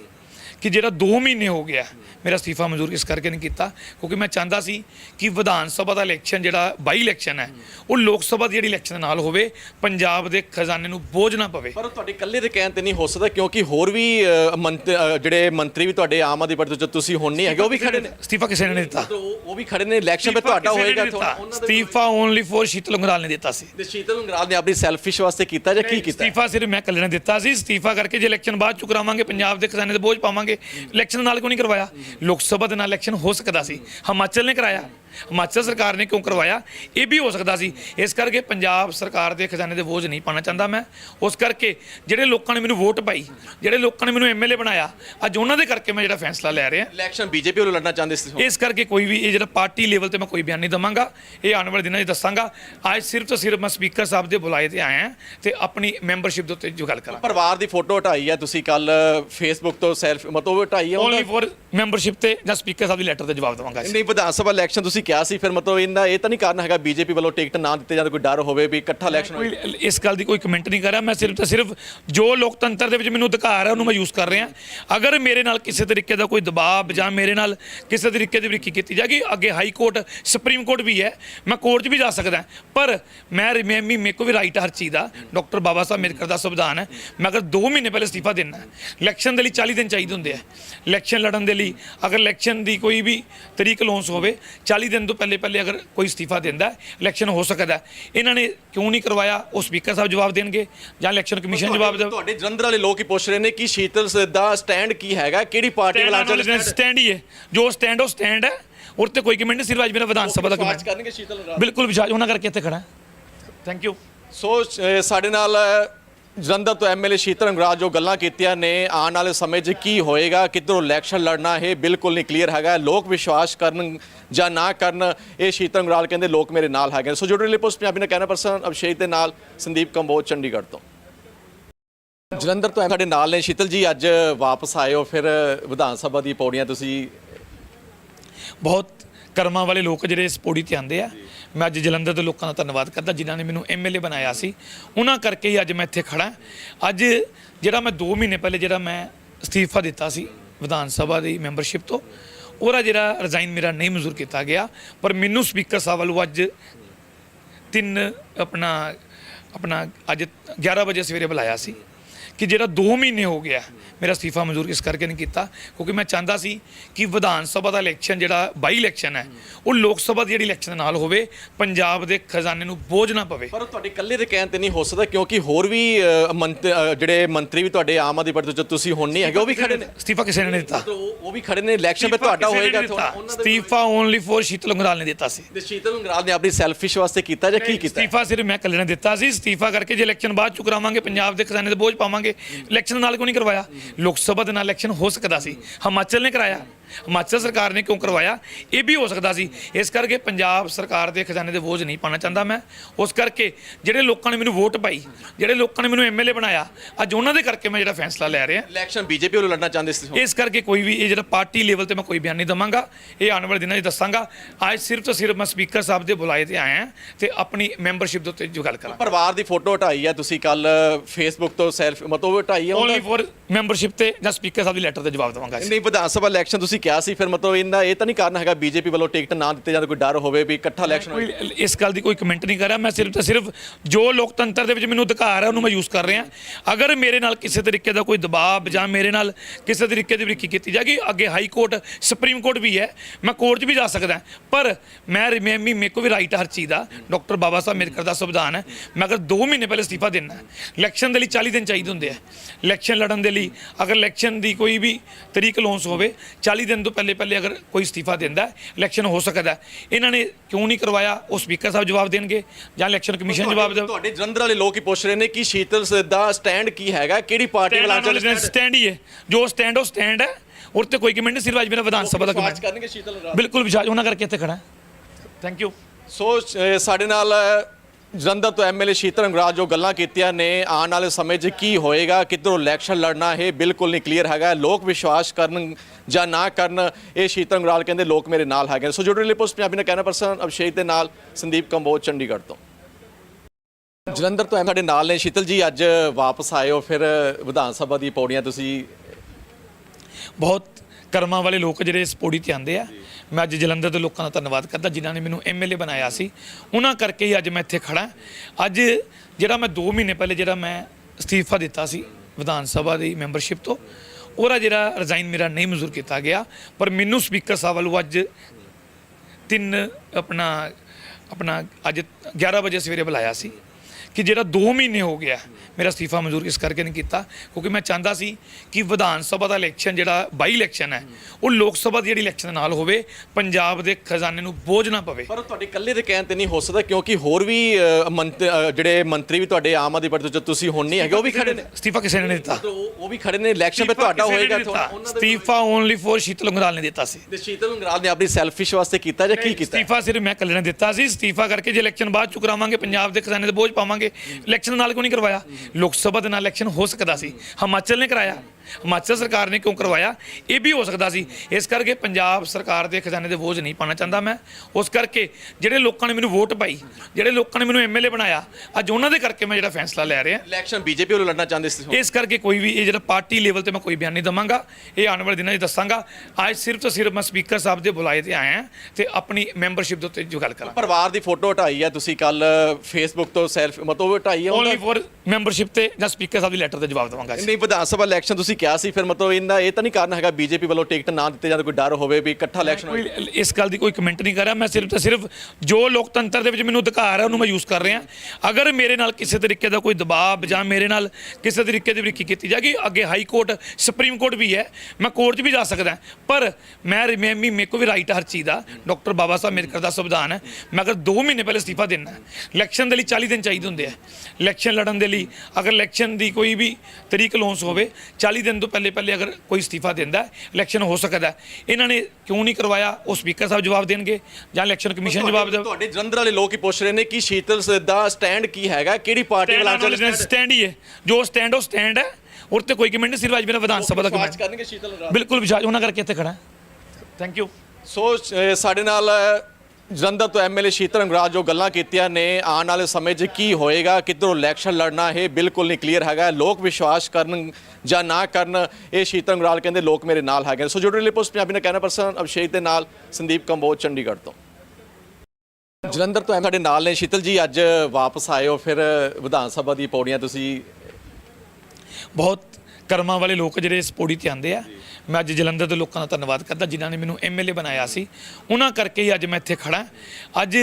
B: ਕਿ ਜਿਹੜਾ 2 ਮਹੀਨੇ ਹੋ ਗਿਆ ਮੇਰਾ ਅਸਤੀਫਾ ਮਨਜ਼ੂਰ ਇਸ ਕਰਕੇ ਨਹੀਂ ਕੀਤਾ ਕਿਉਂਕਿ ਮੈਂ ਚਾਹੁੰਦਾ ਸੀ ਕਿ ਵਿਧਾਨ ਸਭਾ ਦਾ ਇਲੈਕਸ਼ਨ ਜਿਹੜਾ ਬਾਈ ਇਲੈਕਸ਼ਨ ਹੈ ਉਹ ਲੋਕ ਸਭਾ ਦੀ ਜਿਹੜੀ ਇਲੈਕਸ਼ਨ ਨਾਲ ਹੋਵੇ ਪੰਜਾਬ ਦੇ ਖਜ਼ਾਨੇ ਨੂੰ ਬੋਝ ਨਾ ਪਵੇ।
A: ਪਰ ਤੁਹਾਡੇ ਇਕੱਲੇ ਦੇ ਕਹਿਣ ਤੇ ਨਹੀਂ ਹੋ ਸਕਦਾ ਕਿਉਂਕਿ ਹੋਰ ਵੀ ਅ, ਮੰਤ- ਅ, ਜਿਹੜੇ ਮੰਤਰੀ ਵੀ ਤੁਹਾਡੇ ਆਮ ਆਦਮੀ ਪਾਰਟੀ ਤੋਂ ਤੁਸੀਂ ਹੁਣ ਨਹੀਂ ਹੈਗੇ ਉਹ ਵੀ ਖੜੇ ਨੇ।
B: ਅਸਤੀਫਾ ਕਿਸੇ ਨੇ ਨਹੀਂ ਦਿੱਤਾ।
A: ਉਹ ਉਹ ਵੀ ਖੜੇ ਨੇ ਇਲੈਕਸ਼ਨ 'ਤੇ ਤੁਹਾਡਾ ਹੋਏਗਾ ਤੁਹਾਡਾ- ਉਹਨਾਂ ਦੇ
B: ਅਸਤੀਫਾ ਓਨਲੀ ਫॉर ਸ਼ੀਤਲ ਅੰਗਰਾਲ ਨੇ ਦਿੱਤਾ ਸੀ।
A: ਤੇ ਸ਼ੀਤਲ ਅੰਗਰਾਲ ਨੇ ਆਪਣੀ ਸੈਲਫਿਸ਼ ਵਾਸਤੇ ਕੀਤਾ ਜਾਂ ਕੀ ਕੀਤਾ?
B: ਅਸਤੀਫਾ ਸਿਰਫ ਮੈਂ ਇਕੱਲੇ ਨੇ ਦਿੱਤਾ ਸੀ। ਅਸਤੀਫਾ ਕਰਕੇ ਜੇ ਇਲੈਕਸ਼ਨ ਬਾਅਦ ਚ ਕਰਾਵਾਂਗੇ ਪੰਜਾਬ ਦੇ ਖਜ਼ਾਨੇ ਤੇ ਬੋਝ ਪਾਵਾਂਗੇ। ਇਲੈਕਸ਼ਨ ਨਾਲ ਕਿਉਂ ਨਹੀਂ ਕਰਵਾਇਆ? ਲੋਕ ਸਭਾ ਦੇ ਨਾਲ ਇਲੈਕਸ਼ਨ ਹੋ ਸਕਦਾ ਸੀ। ਹਿਮਾਚਲ ਨੇ ਕਰਾਇਆ। ਹਿਮਾਚਲ ਸਰਕਾਰ ਨੇ ਕਿਉਂ ਕਰਵਾਇਆ? ਇਹ ਵੀ ਹੋ ਸਕਦਾ ਸੀ। ਇਸ ਕਰਕੇ ਪੰਜਾਬ ਸਰਕਾਰ ਦੇ ਖਜ਼ਾਨੇ ਦੇ ਬੋਝ ਨਹੀਂ ਪਾਣਾ ਚਾਹੁੰਦਾ ਮੈਂ। ਉਸ ਕਰਕੇ ਜਿਹੜੇ ਲੋਕਾਂ ਨੇ ਮੈਨੂੰ ਵੋਟ ਪਾਈ ਜਿਹੜੇ ਲੋਕਾਂ ਨੇ ਮੈਨੂੰ ਐਮਐਲਏ ਬਣਾਇਆ ਅੱਜ ਉਹਨਾਂ ਦੇ ਕਰਕੇ ਮੈਂ ਜਿਹੜਾ ਫੈਸਲਾ ਲੈ ਰਿਹਾ।
A: ਇਲੈਕਸ਼ਨ ਬੀਜੇਪੀ ਵੱਲੋਂ ਲੜਨਾ ਚਾਹੁੰਦੇ ਸੀ
B: ਇਸ ਕਰਕੇ ਕੋਈ ਵੀ ਇਹ ਜਿਹੜਾ ਪਾਰਟੀ ਲੈਵਲ ਤੇ ਮੈਂ ਕੋਈ ਬਿਆਨ ਨਹੀਂ ਦਵਾਂਗਾ। ਇਹ ਆਉਣ ਵਾਲੇ ਦਿਨਾਂ 'ਚ ਦੱਸਾਂਗਾ। ਅੱਜ ਸਿਰਫ ਤੇ ਸਿਰਫ ਮੈਂ ਸਪੀਕਰ ਸਾਹਿਬ ਦੇ ਬੁਲਾਏ ਤੇ ਆਇਆ ਤੇ ਆਪਣੀ ਮੈਂਬਰਸ਼ਿਪ ਦੇ ਉੱਤੇ ਜੋ ਗੱਲ ਕਰਾਂ।
A: ਪਰਿਵਾਰ ਦੀ ਫੋਟੋ ਹਟਾਈ ਹੈ ਤੁਸੀਂ ਕੱਲ ਫੇਸਬੁੱਕ ਤੋਂ ਸੈਲਫੀ ਮਤਲਬ ਹਟਾਈ ਹੈ
B: ਓਨਲੀ ਫॉर ਮੈਂਬਰਸ਼ਿਪ ਤੇ ਜਾਂ ਸਪੀਕਰ ਸਾਹਿਬ ਦੀ ਲੈਟਰ ਤੇ ਜਵਾਬ ਦਵਾਂਗਾ
A: ਨਹੀਂ ਵਿਧਾਨ ਸਭਾ ਇਲੈਕਸ਼ਨ ਤੁਸੀਂ ਕਿਹਾ ਸੀ ਫਿਰ ਮਤਲਬ ਇਹਦਾ ਇਹ ਤਾਂ ਨਹੀਂ ਕਾਰਨ ਹੈਗਾ ਬੀਜੇਪੀ ਵੱਲੋਂ ਟਿਕਟ ਨਾ ਦਿੱਤੇ ਜਾਂ ਕੋਈ ਡਰ ਹੋਵੇ ਵੀ ਇਕੱਠਾ ਇਲੈਕਸ਼ਨ
B: ਕੋਈ ਇਸ ਗੱਲ ਦੀ ਕੋਈ ਕਮੈਂਟ ਨਹੀਂ ਕਰ ਰਿਹਾ। ਮੈਂ ਸਿਰਫ ਤੇ ਸਿਰਫ ਜੋ ਲੋਕਤੰਤਰ ਦੇ ਵਿੱਚ ਮੈਨੂੰ ਅਧਿਕਾਰ ਹੈ ਉਹਨੂੰ ਮੈਂ ਯੂਜ਼ ਕਰ ਰਿਹਾ। ਅਗਰ ਮੇਰੇ ਨਾਲ ਕਿਸੇ ਤਰੀਕੇ ਦਾ ਕੋਈ ਦਬਾਅ ਜਾਂ ਮੇਰੇ ਨਾਲ ਕਿਸੇ ਤਰੀਕੇ ਦੀ ਬਰੀਕੀ ਕੀਤੀ ਜਾਏਗੀ ਅੱਗੇ ਹਾਈ ਕੋਰਟ ਸੁਪਰੀਮ ਕੋਰਟ ਵੀ ਹੈ। ਮੈਂ ਕੋਰਟ 'ਚ ਵੀ ਜਾ ਸਕਦਾ ਪਰ ਮੈਂ ਮੈਂ ਵੀ ਮੇਰੇ ਕੋ ਵੀ ਰਾਈਟ ਹਰ ਚੀਜ਼ ਦਾ। ਡਾਕਟਰ ਬਾਬਾ ਸਾਹਿਬ ਅੰਬੇਦਕਰ ਦਾ ਸੰਵਿਧਾਨ ਹੈ। ਮੈਂ ਅਗਰ 2 ਮਹੀਨੇ ਪਹਿਲੇ ਅਸਤੀਫਾ ਦੇਣਾ ਇਲੈਕਸ਼ਨ ਦੇ ਲਈ 40 ਦਿਨ ਚਾਹੀਦੇ ਹੁੰਦੇ ਆ। ਇਲੈਕਸ਼ਨ ਲੜਨ ਦੇ ਲਈ ਅਗਰ ਇਲੈਕਸ਼ਨ ਦੀ ਕੋਈ ਵੀ ਤਰੀਕ ਲਾਂਚ ਹੋਵੇ 40 ਦਿਨ ਤੋਂ ਪਹਿਲੇ ਪਹਿਲੇ ਅਗਰ ਕੋਈ ਅਸਤੀਫਾ ਦਿੰਦਾ ਹੈ, ਇਲੈਕਸ਼ਨ ਹੋ ਸਕਦਾ ਹੈ। ਇਹਨਾਂ ਨੇ ਕਿਉਂ ਨਹੀਂ ਕਰਵਾਇਆ? ਉਹ ਸਪੀਕਰ ਸਾਹਿਬ ਜਵਾਬ ਦੇਣਗੇ ਜਾਂ ਇਲੈਕਸ਼ਨ ਕਮਿਸ਼ਨ ਜਵਾਬ ਦੇ
A: ਤੁਹਾਡੇ ਜਲੰਧਰ ਵਾਲੇ ਲੋਕ ਹੀ ਪੁੱਛ ਰਹੇ ਨੇ ਕਿ ਸ਼ੀਤਲ ਦਾ ਸਟੈਂਡ ਕੀ ਹੈਗਾ? ਕਿਹੜੀ ਪਾਰਟੀ ਵੱਲ ਚੱਲ
B: ਸਟੈਂਡ ਹੀ ਹੈ। ਜੋ ਸਟੈਂਡ ਉਹ ਸਟੈਂਡ ਹੈ। ਔਰ ਤੇ ਕੋਈ ਕਮੈਂਟ ਨਹੀਂ ਸਿਰਫ ਅੱਜ ਮੇਰਾ ਵਿਧਾਨ ਸਭਾ ਦਾ ਕਮੈਂਟ
A: ਕਰਨਗੇ ਸ਼ੀਤਲ ਅੰਗਰਾਲ
B: ਬਿਲਕੁਲ ਵਿਸ਼ਵਾਸ ਉਹਨਾਂ ਕਰਕੇ ਇੱਥੇ ਖੜਾ ਥੈਂਕ ਯੂ
A: ਸੋ ਅ, ਸਾਡੇ ਨਾਲ ਅ, ਜਲੰਧਰ ਤੋਂ ਐਮਐਲਏ ਸ਼ੀਤਲ ਅੰਗਰਾਜ ਜੋ ਗੱਲਾਂ ਕੀਤੀਆਂ ਨੇ, ਆਉਣ ਵਾਲੇ ਸਮੇਂ 'ਚ ਕੀ ਹੋਏਗਾ, ਕਿੱਧਰੋਂ ਇਲੈਕਸ਼ਨ ਲੜਨਾ ਇਹ ਬਿਲਕੁਲ ਨਹੀਂ ਕਲੀਅਰ ਹੈਗਾ। ਲੋਕ ਵਿਸ਼ਵਾਸ ਕਰਨ ਜਾਂ ਨਾ ਕਰਨ, ਇਹ ਸ਼ੀਤਲ ਅੰਗਰਾਲ ਕਹਿੰਦੇ ਲੋਕ ਮੇਰੇ ਨਾਲ ਹੈਗੇ ਨੇ। ਸੋ ਜੁੜੇ ਲਈ ਪੋਸਟ ਪੰਜਾਬੀ ਨਾਲ ਕਹਿਣਾ ਪਰਸਨ ਅਭਿਸ਼ੇਕ ਦੇ ਨਾਲ, ਸੰਦੀਪ ਕੰਬੋਜ, ਚੰਡੀਗੜ੍ਹ ਤੋਂ। ਜਲੰਧਰ ਤੋਂ ਸਾਡੇ ਨਾਲ ਨੇ ਸ਼ੀਤਲ ਜੀ, ਅੱਜ ਵਾਪਸ ਆਏ ਹੋ ਫਿਰ ਵਿਧਾਨ ਸਭਾ ਦੀ ਪੌੜੀਆਂ ਤੁਸੀਂ।
B: ਬਹੁਤ ਕਰਮਾਂ ਵਾਲੇ ਲੋਕ ਜਿਹੜੇ ਇਸ ਪੌੜੀ ਤੇ ਆਉਂਦੇ ਆ, ਮੈਂ ਅੱਜ ਜਲੰਧਰ ਦੇ ਲੋਕਾਂ ਦਾ ਧੰਨਵਾਦ ਕਰਦਾ, ਜਿਨ੍ਹਾਂ ਨੇ ਮੈਨੂੰ ਐਮਐਲਏ ਬਣਾਇਆ ਸੀ। ਉਹਨਾਂ ਕਰਕੇ ਹੀ ਅੱਜ ਮੈਂ ਇੱਥੇ ਖੜਾ ਅੱਜ ਜਿਹੜਾ ਮੈਂ 2 ਮਹੀਨੇ ਪਹਿਲੇ ਜਿਹੜਾ ਮੈਂ ਅਸਤੀਫਾ ਦਿੱਤਾ ਸੀ ਵਿਧਾਨ ਸਭਾ ਦੀ ਮੈਂਬਰਸ਼ਿਪ ਤੋਂ, ਉਹਦਾ ਜਿਹੜਾ ਰਿਜ਼ਾਈਨ ਮੇਰਾ ਨਹੀਂ ਮਨਜ਼ੂਰ ਕੀਤਾ ਗਿਆ। ਪਰ ਮੈਨੂੰ ਸਪੀਕਰ ਸਾਹਿਬ ਵੱਲੋਂ ਅੱਜ ਤਿੰਨ ਆਪਣਾ ਆਪਣਾ ਅੱਜ 11 ਵਜੇ ਸਵੇਰੇ ਬੁਲਾਇਆ ਸੀ। ਕਿ ਜਿਹੜਾ 2 ਮਹੀਨੇ ਹੋ ਗਿਆ ਮੇਰਾ ਅਸਤੀਫਾ ਮਨਜ਼ੂਰ ਇਸ ਕਰਕੇ ਨਹੀਂ ਕੀਤਾ ਕਿਉਂਕਿ ਮੈਂ ਚਾਹੁੰਦਾ ਸੀ ਕਿ ਵਿਧਾਨ ਸਭਾ ਦਾ ਇਲੈਕਸ਼ਨ ਜਿਹੜਾ ਬਾਈ ਇਲੈਕਸ਼ਨ ਹੈ ਉਹ ਲੋਕ ਸਭਾ ਦੀ ਜਿਹੜੀ ਇਲੈਕਸ਼ਨ ਨਾਲ ਹੋਵੇ ਪੰਜਾਬ ਦੇ ਖਜ਼ਾਨੇ ਨੂੰ ਬੋਝ ਨਾ ਪਵੇ।
A: ਪਰ ਤੁਹਾਡੇ ਇਕੱਲੇ ਦੇ ਕਹਿਣ ਤੇ ਨਹੀਂ ਹੋ ਸਕਦਾ ਕਿਉਂਕਿ ਹੋਰ ਵੀ ਅ, ਮੰਤ- ਅ, ਜਿਹੜੇ ਮੰਤਰੀ ਵੀ ਤੁਹਾਡੇ ਆਮ ਆਦਮੀ ਪਾਰਟੀ ਤੋਂ ਤੁਸੀਂ ਹੁਣ ਨਹੀਂ ਹੈਗੇ ਉਹ ਵੀ ਖੜੇ ਨੇ।
B: ਅਸਤੀਫਾ ਕਿਸੇ ਨੇ ਨਹੀਂ ਦਿੱਤਾ।
A: ਉਹ ਉਹ ਵੀ ਖੜੇ ਨੇ ਇਲੈਕਸ਼ਨ 'ਤੇ ਤੁਹਾਡਾ
B: ਕਿਸੇ ਨੇ
A: ਹੋਏਗਾ
B: ਨਹੀਂ ਦਿੱਤਾ।
A: ਤੁਹਾਡਾ- ਉਹਨਾਂ ਦੇ
B: ਅਸਤੀਫਾ ਓਨਲੀ ਫॉर ਸ਼ੀਤਲ ਅੰਗਰਾਲ ਨੇ ਦਿੱਤਾ ਸੀ।
A: ਤੇ ਸ਼ੀਤਲ ਅੰਗਰਾਲ ਨੇ ਆਪਣੀ ਸੈਲਫਿਸ਼ ਵਾਸਤੇ ਕੀਤਾ ਜਾਂ ਕੀ ਕੀਤਾ?
B: ਅਸਤੀਫਾ ਸਿਰਫ ਮੈਂ ਇਕੱਲੇ ਨੇ ਦਿੱਤਾ ਸੀ। ਅਸਤੀਫਾ ਕਰਕੇ ਜੇ ਇਲੈਕਸ਼ਨ ਬਾਅਦ ਚ ਕਰਾਵਾਂਗੇ ਪੰਜਾਬ ਦੇ ਖਜ਼ਾਨੇ ਤੇ ਬੋਝ ਪਾਵਾਂਗੇ। ਇਲੈਕਸ਼ਨ ਨਾਲ ਕਿਉਂ ਨਹੀਂ ਕਰਵਾਇਆ? ਲੋਕ ਸਭਾ ਦੇ ਨਾਲ ਇਲੈਕਸ਼ਨ ਹੋ ਸਕਦਾ ਸੀ। ਹਿਮਾਚਲ ਨੇ ਕਰਾਇਆ। ਹਿਮਾਚਲ ਸਰਕਾਰ ਨੇ ਕਿਉਂ ਕਰਵਾਇਆ? ਇਹ ਵੀ ਹੋ ਸਕਦਾ ਸੀ। ਇਸ ਕਰਕੇ ਪੰਜਾਬ ਸਰਕਾਰ ਦੇ ਖਜ਼ਾਨੇ ਦੇ ਬੋਝ ਨਹੀਂ ਪਾਣਾ ਚਾਹੁੰਦਾ ਮੈਂ। ਉਸ ਕਰਕੇ ਜਿਹੜੇ ਲੋਕਾਂ ਨੇ ਮੈਨੂੰ ਵੋਟ ਪਾਈ ਜਿਹੜੇ ਲੋਕਾਂ ਨੇ ਮੈਨੂੰ ਐਮਐਲਏ ਬਣਾਇਆ ਅੱਜ ਉਹਨਾਂ ਦੇ ਕਰਕੇ ਮੈਂ ਜਿਹੜਾ ਫੈਸਲਾ ਲੈ ਰਿਹਾ।
A: ਇਲੈਕਸ਼ਨ ਬੀਜੇਪੀ ਵੱਲੋਂ ਲੜਨਾ ਚਾਹੁੰਦੇ ਸੀ
B: ਇਸ ਕਰਕੇ ਕੋਈ ਵੀ ਇਹ ਜਿਹੜਾ ਪਾਰਟੀ ਲੈਵਲ ਤੇ ਮੈਂ ਕੋਈ ਬਿਆਨ ਨਹੀਂ ਦਵਾਂਗਾ। ਇਹ ਆਉਣ ਵਾਲੇ ਦਿਨਾਂ 'ਚ ਦੱਸਾਂਗਾ। ਅੱਜ ਸਿਰਫ ਤੇ ਸਿਰਫ ਮੈਂ ਸਪੀਕਰ ਸਾਹਿਬ ਦੇ ਬੁਲਾਏ ਤੇ ਆਇਆ ਤੇ ਆਪਣੀ ਮੈਂਬਰਸ਼ਿਪ ਦੇ ਉੱਤੇ ਜੋ ਗੱਲ ਕਰਾਂ।
A: ਪਰਿਵਾਰ ਦੀ ਫੋਟੋ ਹਟਾਈ ਹੈ ਤੁਸੀਂ ਕੱਲ ਫੇਸਬੁੱਕ ਤੋਂ ਸੈਲਫੀ ਮਤਲਬ ਹਟਾਈ ਉਹਨਾਂ-
B: ਓਨਲੀ ਫॉर ਮੈਂਬਰਸ਼ਿਪ ਤੇ ਜਾਂ ਸਪੀਕਰ ਸਾਹਿਬ ਦੀ ਲੈਟਰ ਤੇ ਜਵਾਬ ਦਵਾਂਗਾ
A: ਨਹੀਂ ਵਿਧਾਨ ਸਭਾ ਇਲੈਕਸ਼ਨ ਤੁਸੀਂ ਕਿਹਾ ਸੀ ਫਿਰ ਮਤਲਬ ਇਹਦਾ ਇਹ ਤਾਂ ਨਹੀਂ ਕਾਰਨ ਹੈਗਾ ਬੀਜੇਪੀ ਵੱਲੋਂ ਟਿਕਟ ਨਾ ਦਿੱਤੇ ਜਾਂਦੇ ਕੋਈ ਡਰ ਹੋਵੇ ਵੀ ਇਕੱਠਾ ਇਲੈਕਸ਼ਨ ਹੋਵੇ
B: ਕੋਈ ਇਸ ਗੱਲ ਦੀ ਕੋਈ ਕਮੈਂਟ ਨਹੀਂ ਕਰ ਰਿਹਾ ਮੈਂ ਸਿਰਫ ਤੇ ਸਿਰਫ ਜੋ ਲੋਕਤੰਤਰ ਦੇ ਵਿੱਚ ਮੈਨੂੰ ਅਧਿਕਾਰ ਹੈ ਉਹਨੂੰ ਮੈਂ ਯੂਜ਼ ਕਰ ਰਿਹਾ। ਅਗਰ ਮੇਰੇ ਨਾਲ ਕਿਸੇ ਤਰੀਕੇ ਦਾ ਕੋਈ ਦਬਾਅ ਜਾਂ ਮੇਰੇ ਨਾਲ ਕਿਸੇ ਤਰੀਕੇ ਦੀ ਬਰੀਕੀ ਕੀਤੀ ਜਾਏਗੀ ਅੱਗੇ ਹਾਈ ਕੋਰਟ ਸੁਪਰੀਮ ਕੋਰਟ ਵੀ ਹੈ ਮੈਂ ਕੋਰਟ 'ਚ ਵੀ ਜਾ ਸਕਦਾ ਪਰ ਮੈਂ ਮੈਂ ਵੀ ਮੇਰੇ ਕੋ ਵੀ ਰਾਈਟ ਹਰ ਚੀਜ਼ ਦਾ ਡਾਕਟਰ ਬਾਬਾ ਸਾਹਿਬ ਅੰਬੇਦਕਰ ਦਾ ਸੰਵਿਧਾਨ ਹੈ। ਮੈਂ ਅਗਰ 2 ਮਹੀਨੇ ਪਹਿਲੇ ਅਸਤੀਫਾ ਦੇਣਾ ਹੈ ਇਲੈਕਸ਼ਨ ਦੇ ਲਈ 40 ਦਿਨ ਚਾਹੀਦੇ ਹੁੰਦੇ ਆ। ਇਲੈਕਸ਼ਨ ਲੜਨ ਦੇ ਲਈ ਅਗਰ ਇਲੈਕਸ਼ਨ ਦੀ ਕੋਈ ਵੀ ਤਰੀਕ ਲਾਂਚ ਹੋਵੇ 40 ਦਿਨ ਤੋਂ ਪਹਿਲੇ ਪਹਿਲੇ ਅਗਰ ਕੋਈ ਅਸਤੀਫਾ ਦਿੰਦਾ ਹੈ ਇਲੈਕਸ਼ਨ ਹੋ ਸਕਦਾ। ਇਹਨਾਂ ਨੇ ਕਿਉਂ ਨਹੀਂ ਕਰਵਾਇਆ? ਉਹ ਸਪੀਕਰ ਸਾਹਿਬ ਜਵਾਬ ਦੇਣਗੇ ਜਾਂ ਇਲੈਕਸ਼ਨ ਕਮਿਸ਼ਨ ਜਵਾਬ ਦੇ
A: ਤੁਹਾਡੇ ਜਲੰਧਰ ਵਾਲੇ ਲੋਕ ਹੀ ਪੁੱਛ ਰਹੇ ਨੇ ਕਿ ਸ਼ੀਤਲ ਦਾ ਸਟੈਂਡ ਕੀ ਹੈਗਾ ਕਿਹੜੀ ਪਾਰਟੀ ਵਾਲਾ ਚੱਲ
B: ਸਟੈਂਡ ਹੀ ਹੈ। ਜੋ ਸਟੈਂਡ ਉਹ ਸਟੈਂਡ ਹੈ ਔਰ ਤੇ ਕੋਈ ਕਮੈਂਟ ਨਹੀਂ। ਸਿਰਫ ਅੱਜ ਮੇਰਾ ਵਿਧਾਨ ਸਭਾ ਦਾ ਕਮੈਂਟ
A: ਕਰਨਗੇ ਸ਼ੀਤਲ ਰਾਜ।
B: ਬਿਲਕੁਲ ਵਿਸ਼ਵਾਸ ਉਹਨਾਂ ਕਰਕੇ ਇੱਥੇ ਖੜਾ ਥੈਂਕ ਯੂ
A: ਸੋ ਸਾਡੇ ਨਾਲ ਜਲੰਧਰ ਤੋਂ ਐਮਐਲਏ ਸ਼ੀਤਲ ਅੰਗਰਾਜ ਜੋ ਗੱਲਾਂ ਕੀਤੀਆਂ ਨੇ, ਆਉਣ ਵਾਲੇ ਸਮੇਂ 'ਚ ਕੀ ਹੋਏਗਾ, ਕਿੱਧਰੋਂ ਇਲੈਕਸ਼ਨ ਲੜਨਾ ਇਹ ਬਿਲਕੁਲ ਨਹੀਂ ਕਲੀਅਰ ਹੈਗਾ। ਲੋਕ ਵਿਸ਼ਵਾਸ ਕਰਨ ਜਾਂ ਨਾ ਕਰਨ, ਇਹ ਸ਼ੀਤਲ ਅੰਗਰਾਜ ਕਹਿੰਦੇ ਲੋਕ ਮੇਰੇ ਨਾਲ ਹੈਗੇ ਸੋ ਜੁੜੇ ਲਈ ਪੋਸਟ ਪੰਜਾਬੀ ਨਾਲ ਕਹਿਣਾ ਪਰਸਨ ਅਭਿਸ਼ੇਕ ਦੇ ਨਾਲ ਸੰਦੀਪ ਕੰਬੋਜ, ਚੰਡੀਗੜ੍ਹ ਤੋਂ। ਜਲੰਧਰ ਤੋਂ ਐਮ ਸਾਡੇ ਨਾਲ ਨੇ ਸ਼ੀਤਲ ਜੀ, ਅੱਜ ਵਾਪਸ ਆਏ ਹੋ ਫਿਰ ਵਿਧਾਨ ਸਭਾ ਦੀ ਪੌੜੀਆਂ ਤੁਸੀਂ
B: ਬਹੁਤ ਕਰਮਾਂ ਵਾਲੇ ਲੋਕ ਜਿਹੜੇ ਇਸ ਪੌੜੀ ਤੇ ਆਉਂਦੇ ਆ, ਮੈਂ ਅੱਜ ਜਲੰਧਰ ਦੇ ਲੋਕਾਂ ਦਾ ਧੰਨਵਾਦ ਕਰਦਾ, ਜਿਨ੍ਹਾਂ ਨੇ ਮੈਨੂੰ ਐਮਐਲਏ ਬਣਾਇਆ ਸੀ। ਉਹਨਾਂ ਕਰਕੇ ਹੀ ਅੱਜ ਮੈਂ ਇੱਥੇ ਖੜਾ ਅੱਜ ਜਿਹੜਾ ਮੈਂ 2 ਮਹੀਨੇ ਪਹਿਲੇ ਜਿਹੜਾ ਮੈਂ ਅਸਤੀਫਾ ਦਿੱਤਾ ਸੀ ਵਿਧਾਨ ਸਭਾ ਦੀ ਮੈਂਬਰਸ਼ਿਪ ਤੋਂ, ਉਹਦਾ ਜਿਹੜਾ ਰਿਜ਼ਾਈਨ ਮੇਰਾ ਨਹੀਂ ਮਨਜ਼ੂਰ ਕੀਤਾ ਗਿਆ, ਪਰ ਮੈਨੂੰ ਸਪੀਕਰ ਸਾਹਿਬ ਵੱਲੋਂ ਅੱਜ ਤਿੰਨ ਆਪਣਾ ਆਪਣਾ ਅੱਜ 11 ਵਜੇ ਸਵੇਰੇ ਬੁਲਾਇਆ ਸੀ। ਕਿ ਜਿਹੜਾ 2 ਮਹੀਨੇ ਹੋ ਗਿਆ ਮੇਰਾ ਅਸਤੀਫਾ ਮਨਜ਼ੂਰ ਇਸ ਕਰਕੇ ਨਹੀਂ ਕੀਤਾ ਕਿਉਂਕਿ ਮੈਂ ਚਾਹੁੰਦਾ ਸੀ ਕਿ ਵਿਧਾਨ ਸਭਾ ਦਾ ਇਲੈਕਸ਼ਨ ਜਿਹੜਾ ਬਾਈ ਇਲੈਕਸ਼ਨ ਹੈ ਉਹ ਲੋਕ ਸਭਾ ਦੀ ਜਿਹੜੀ ਇਲੈਕਸ਼ਨ ਨਾਲ ਹੋਵੇ ਪੰਜਾਬ ਦੇ ਖਜ਼ਾਨੇ ਨੂੰ ਬੋਝ ਨਾ ਪਵੇ।
A: ਪਰ ਤੁਹਾਡੇ ਇਕੱਲੇ ਦੇ ਕਹਿਣ ਤੇ ਨਹੀਂ ਹੋ ਸਕਦਾ ਕਿਉਂਕਿ ਹੋਰ ਵੀ ਜਿਹੜੇ ਮੰਤਰੀ ਵੀ ਤੁਹਾਡੇ ਆਮ ਆਦਮੀ ਪਾਰਟੀ ਤੋਂ ਤੁਸੀਂ ਹੁਣ ਨਹੀਂ ਹੈਗੇ ਉਹ ਵੀ ਖੜੇ ਨੇ।
B: ਅਸਤੀਫਾ ਕਿਸੇ ਨੇ ਨਹੀਂ ਦਿੱਤਾ।
A: ਉਹ ਵੀ ਖੜੇ ਨੇ ਇਲੈਕਸ਼ਨ ਤੇ ਤੁਹਾਡਾ ਹੋਏਗਾ
B: ਅਸਤੀਫਾ ਓਨਲੀ ਫॉर ਸ਼ੀਤਲ ਅੰਗਰਾਲ ਨੇ ਦਿੱਤਾ ਸੀ।
A: ਤੇ ਸ਼ੀਤਲ ਅੰਗਰਾਲ ਨੇ ਆਪਣੀ ਸੈਲਫਿਸ਼ ਵਾਸਤੇ ਕੀਤਾ ਜਾਂ ਕੀ ਕੀਤਾ?
B: ਅਸਤੀਫਾ ਸਿਰਫ ਮੈਂ ਇਕੱਲੇ ਨੇ ਦਿੱਤਾ ਸੀ। ਅਸਤੀਫਾ ਕਰਕੇ ਜੇ ਇਲੈਕਸ਼ਨ ਬਾਅਦ ਚ ਕਰਾਵਾਂਗੇ ਪੰਜਾਬ ਦੇ ਖਜ਼ਾਨੇ ਤੇ ਬੋਝ ਪਾਵਾਂਗੇ ਇਲੈਕਸ਼ਨ ਨਾਲ ਕਿਉਂ ਨਹੀਂ ਕਰਵਾਇਆ? ਲੋਕ ਸਭਾ ਦੇ ਨਾਲ ਇਲੈਕਸ਼ਨ ਹੋ ਸਕਦਾ ਸੀ। ਹਿਮਾਚਲ ਨੇ ਕਰਾਇਆ। ਹਿਮਾਚਲ ਸਰਕਾਰ ਨੇ ਕਿਉਂ ਕਰਵਾਇਆ? ਇਹ ਵੀ ਹੋ ਸਕਦਾ ਸੀ। ਇਸ ਕਰਕੇ ਪੰਜਾਬ ਸਰਕਾਰ ਦੇ ਖਜ਼ਾਨੇ ਦੇ ਬੋਝ ਨਹੀਂ ਪਾਣਾ ਚਾਹੁੰਦਾ ਮੈਂ। ਉਸ ਕਰਕੇ ਜਿਹੜੇ ਲੋਕਾਂ ਨੇ ਮੈਨੂੰ ਵੋਟ ਪਾਈ ਜਿਹੜੇ ਲੋਕਾਂ ਨੇ ਮੈਨੂੰ ਐਮਐਲਏ ਬਣਾਇਆ ਅੱਜ ਉਹਨਾਂ ਦੇ ਕਰਕੇ ਮੈਂ ਜਿਹੜਾ ਫੈਸਲਾ ਲੈ ਰਿਹਾ।
A: ਇਲੈਕਸ਼ਨ ਬੀਜੇਪੀ ਵੱਲੋਂ ਲੜਨਾ ਚਾਹੁੰਦੇ ਸੀ।
B: ਇਸ ਕਰਕੇ ਕੋਈ ਵੀ ਇਹ ਜਿਹੜਾ ਪਾਰਟੀ ਲੈਵਲ ਤੇ ਮੈਂ ਕੋਈ ਬਿਆਨ ਨਹੀਂ ਦਵਾਂਗਾ। ਇਹ ਆਉਣ ਵਾਲੇ ਦਿਨਾਂ 'ਚ ਦੱਸਾਂਗਾ। ਅੱਜ ਸਿਰਫ ਤੇ ਸਿਰਫ ਮੈਂ ਸਪੀਕਰ ਸਾਹਿਬ ਦੇ ਬੁਲਾਏ ਤੇ ਆਇਆ ਤੇ ਆਪਣੀ ਮੈਂਬਰਸ਼ਿਪ ਦੇ ਉੱਤੇ ਜੋ ਗੱਲ ਕਰਾਂ
A: ਪਰਿਵਾਰ ਦੀ ਫੋਟੋ ਹਟਾਈ ਹੈ ਤੁਸੀਂ ਕੱਲ ਫੇਸਬੁੱਕ ਤੋਂ ਸੈਲਫ ਮਤਲਬ ਹਟਾਈ ਹੈ
B: ਓਨਲੀ ਫॉर ਮੈਂਬਰਸ਼ਿਪ ਤੇ ਜਾਂ ਸਪੀਕਰ ਸਾਹਿਬ ਦੀ ਲੈਟਰ ਦੇ ਜਵਾਬ ਦਵਾਂਗਾ
A: ਨਹੀਂ ਵਿਧਾਨ ਸਭਾ ਇਲੈਕਸ਼ਨ ਤੁਸੀਂ ਕਿਹਾ ਸੀ, ਫਿਰ ਮਤਲਬ ਇਹਦਾ ਇਹ ਤਾਂ ਨਹੀਂ ਕਾਰਨ ਹੈਗਾ ਬੀਜੇਪੀ ਵੱਲੋਂ ਟਿਕਟ ਨਾ ਦਿੱਤੇ ਜਾਂਦੇ ਕੋਈ ਡਰ ਹੋਵੇ ਵੀ ਇਕੱਠਾ ਇਲੈਕਸ਼ਨ ਹੋਵੇ
B: ਕੋਈ ਇਸ ਗੱਲ ਦੀ ਕੋਈ ਕਮੈਂਟ ਨਹੀਂ ਕਰ ਰਿਹਾ, ਮੈਂ ਸਿਰਫ ਤਾਂ ਸਿਰਫ ਜੋ ਲੋਕਤੰਤਰ ਦੇ ਵਿੱਚ ਮੈਨੂੰ ਅਧਿਕਾਰ ਹੈ ਉਹਨੂੰ ਮੈਂ ਯੂਜ਼ ਕਰ ਰਿਹਾ। ਅਗਰ ਮੇਰੇ ਨਾਲ ਕਿਸੇ ਤਰੀਕੇ ਦਾ ਕੋਈ ਦਬਾਅ ਜਾਂ ਮੇਰੇ ਨਾਲ ਕਿਸੇ ਤਰੀਕੇ ਦੀ ਬਰੀਕੀ ਕੀਤੀ ਜਾਏਗੀ, ਅੱਗੇ ਹਾਈ ਕੋਰਟ ਸੁਪਰੀਮ ਕੋਰਟ ਵੀ ਹੈ, ਮੈਂ ਕੋਰਟ 'ਚ ਵੀ ਜਾ ਸਕਦਾ। ਪਰ ਮੈਂ ਮੈਂ ਮੇਰੇ ਕੋਲ ਵੀ ਰਾਈਟ ਹਰ ਚੀਜ਼ ਦਾ ਡਾਕਟਰ ਬਾਬਾ ਸਾਹਿਬ ਅੰਬੇਦਕਰ ਦਾ ਸੰਵਿਧਾਨ ਹੈ। ਮੈਂ ਅਗਰ 2 ਮਹੀਨੇ ਪਹਿਲੇ ਅਸਤੀਫਾ ਦੇਣਾ ਇਲੈਕਸ਼ਨ ਦੇ ਲਈ 40 ਦਿਨ ਚਾਹੀਦੇ ਹੁੰਦੇ ਆ। ਇਲੈਕਸ਼ਨ ਲੜਨ ਦੇ ਲਈ, ਅਗਰ ਇਲੈਕਸ਼ਨ ਦੀ ਕੋਈ ਵੀ ਤਰੀਕ ਲੌਂਸ ਹੋਵੇ 40 ਦਿਨ ਤੋਂ ਪਹਿਲੇ ਪਹਿਲੇ ਅਗਰ ਕੋਈ ਅਸਤੀਫਾ ਦਿੰਦਾ ਇਲੈਕਸ਼ਨ ਹੋ ਸਕਦਾ। ਇਹਨਾਂ ਨੇ ਕਿਉਂ ਨਹੀਂ ਕਰਵਾਇਆ? ਉਹ ਸਪੀਕਰ ਸਾਹਿਬ ਜਵਾਬ ਦੇਣਗੇ ਜਾਂ ਇਲੈਕਸ਼ਨ ਕਮਿਸ਼ਨ ਜਵਾਬ ਦੇ
A: ਤੁਹਾਡੇ ਜਲੰਧਰ ਵਾਲੇ ਲੋਕ ਹੀ ਪੁੱਛ ਰਹੇ ਨੇ ਕਿ ਸ਼ੀਤਲ ਦਾ ਸਟੈਂਡ ਕੀ ਹੈਗਾ ਕਿਹੜੀ ਪਾਰਟੀ ਵਾਲਾ ਚੱਲ
B: ਸਟੈਂਡ ਹੀ? ਹੈ ਜੋ ਸਟੈਂਡ ਉਹ ਸਟੈਂਡ ਹੈ। ਔਰ ਤੇ ਕੋਈ ਕਮੈਂਟ ਨਹੀਂ ਸਿਰਫ ਅੱਜ ਮੇਰਾ ਵਿਧਾਨ ਸਭਾ ਦਾ ਕਮੈਂਟ
A: ਕਰਨਗੇ ਸ਼ੀਤਲ ਰਾਜ।
B: ਬਿਲਕੁਲ ਵਿਸ਼ਵਾਸ ਉਹਨਾਂ ਕਰਕੇ ਇੱਥੇ ਖੜਾ ਥੈਂਕ ਯੂ
A: ਸੋ ਸਾਡੇ ਨਾਲ ਜਲੰਧਰ ਤੋਂ ਐਮਐਲਏ ਸ਼ੀਤਲ ਅੰਗਰਾਜ ਜੋ ਗੱਲਾਂ ਕੀਤੀਆਂ ਨੇ, ਆਉਣ ਵਾਲੇ ਸਮੇਂ 'ਚ ਕੀ ਹੋਏਗਾ, ਕਿੱਧਰੋਂ ਇਲੈਕਸ਼ਨ ਲੜਨਾ ਇਹ ਬਿਲਕੁਲ ਨਹੀਂ ਕਲੀਅਰ ਹੈਗਾ। ਲੋਕ ਵਿਸ਼ਵਾਸ ਕਰਨ ਜਾਂ ਨਾ ਕਰਨ, ਇਹ ਸ਼ੀਤਲ ਅੰਗਰਾਜ ਕਹਿੰਦੇ ਲੋਕ ਮੇਰੇ ਨਾਲ ਹੈਗੇ ਸੋ ਜੁੜੇ ਲਈ ਪੋਸਟ ਪੰਜਾਬੀ ਨਾਲ ਕਹਿਣਾ ਪਰਸਨ ਅਭਿਸ਼ੇਕ ਦੇ ਨਾਲ, ਸੰਦੀਪ ਕੰਬੋਜ, ਚੰਡੀਗੜ੍ਹ ਤੋਂ। ਜਲੰਧਰ ਤੋਂ ਐਮ ਸਾਡੇ ਨਾਲ ਨੇ ਸ਼ੀਤਲ ਜੀ, ਅੱਜ ਵਾਪਸ ਆਏ ਹੋ ਫਿਰ ਵਿਧਾਨ ਸਭਾ ਦੀ ਪੌੜੀਆਂ ਤੁਸੀਂ
B: ਬਹੁਤ ਕਰਮਾਂ ਵਾਲੇ ਲੋਕ ਜਿਹੜੇ ਇਸ ਪੌੜੀ ਤੇ ਆਉਂਦੇ ਆ ਮੈਂ ਅੱਜ ਜਲੰਧਰ ਦੇ ਲੋਕਾਂ ਦਾ ਧੰਨਵਾਦ ਕਰਦਾ, ਜਿਨ੍ਹਾਂ ਨੇ ਮੈਨੂੰ ਐਮਐਲਏ ਬਣਾਇਆ ਸੀ। ਉਹਨਾਂ ਕਰਕੇ ਹੀ ਅੱਜ ਮੈਂ ਇੱਥੇ ਖੜਾ ਅੱਜ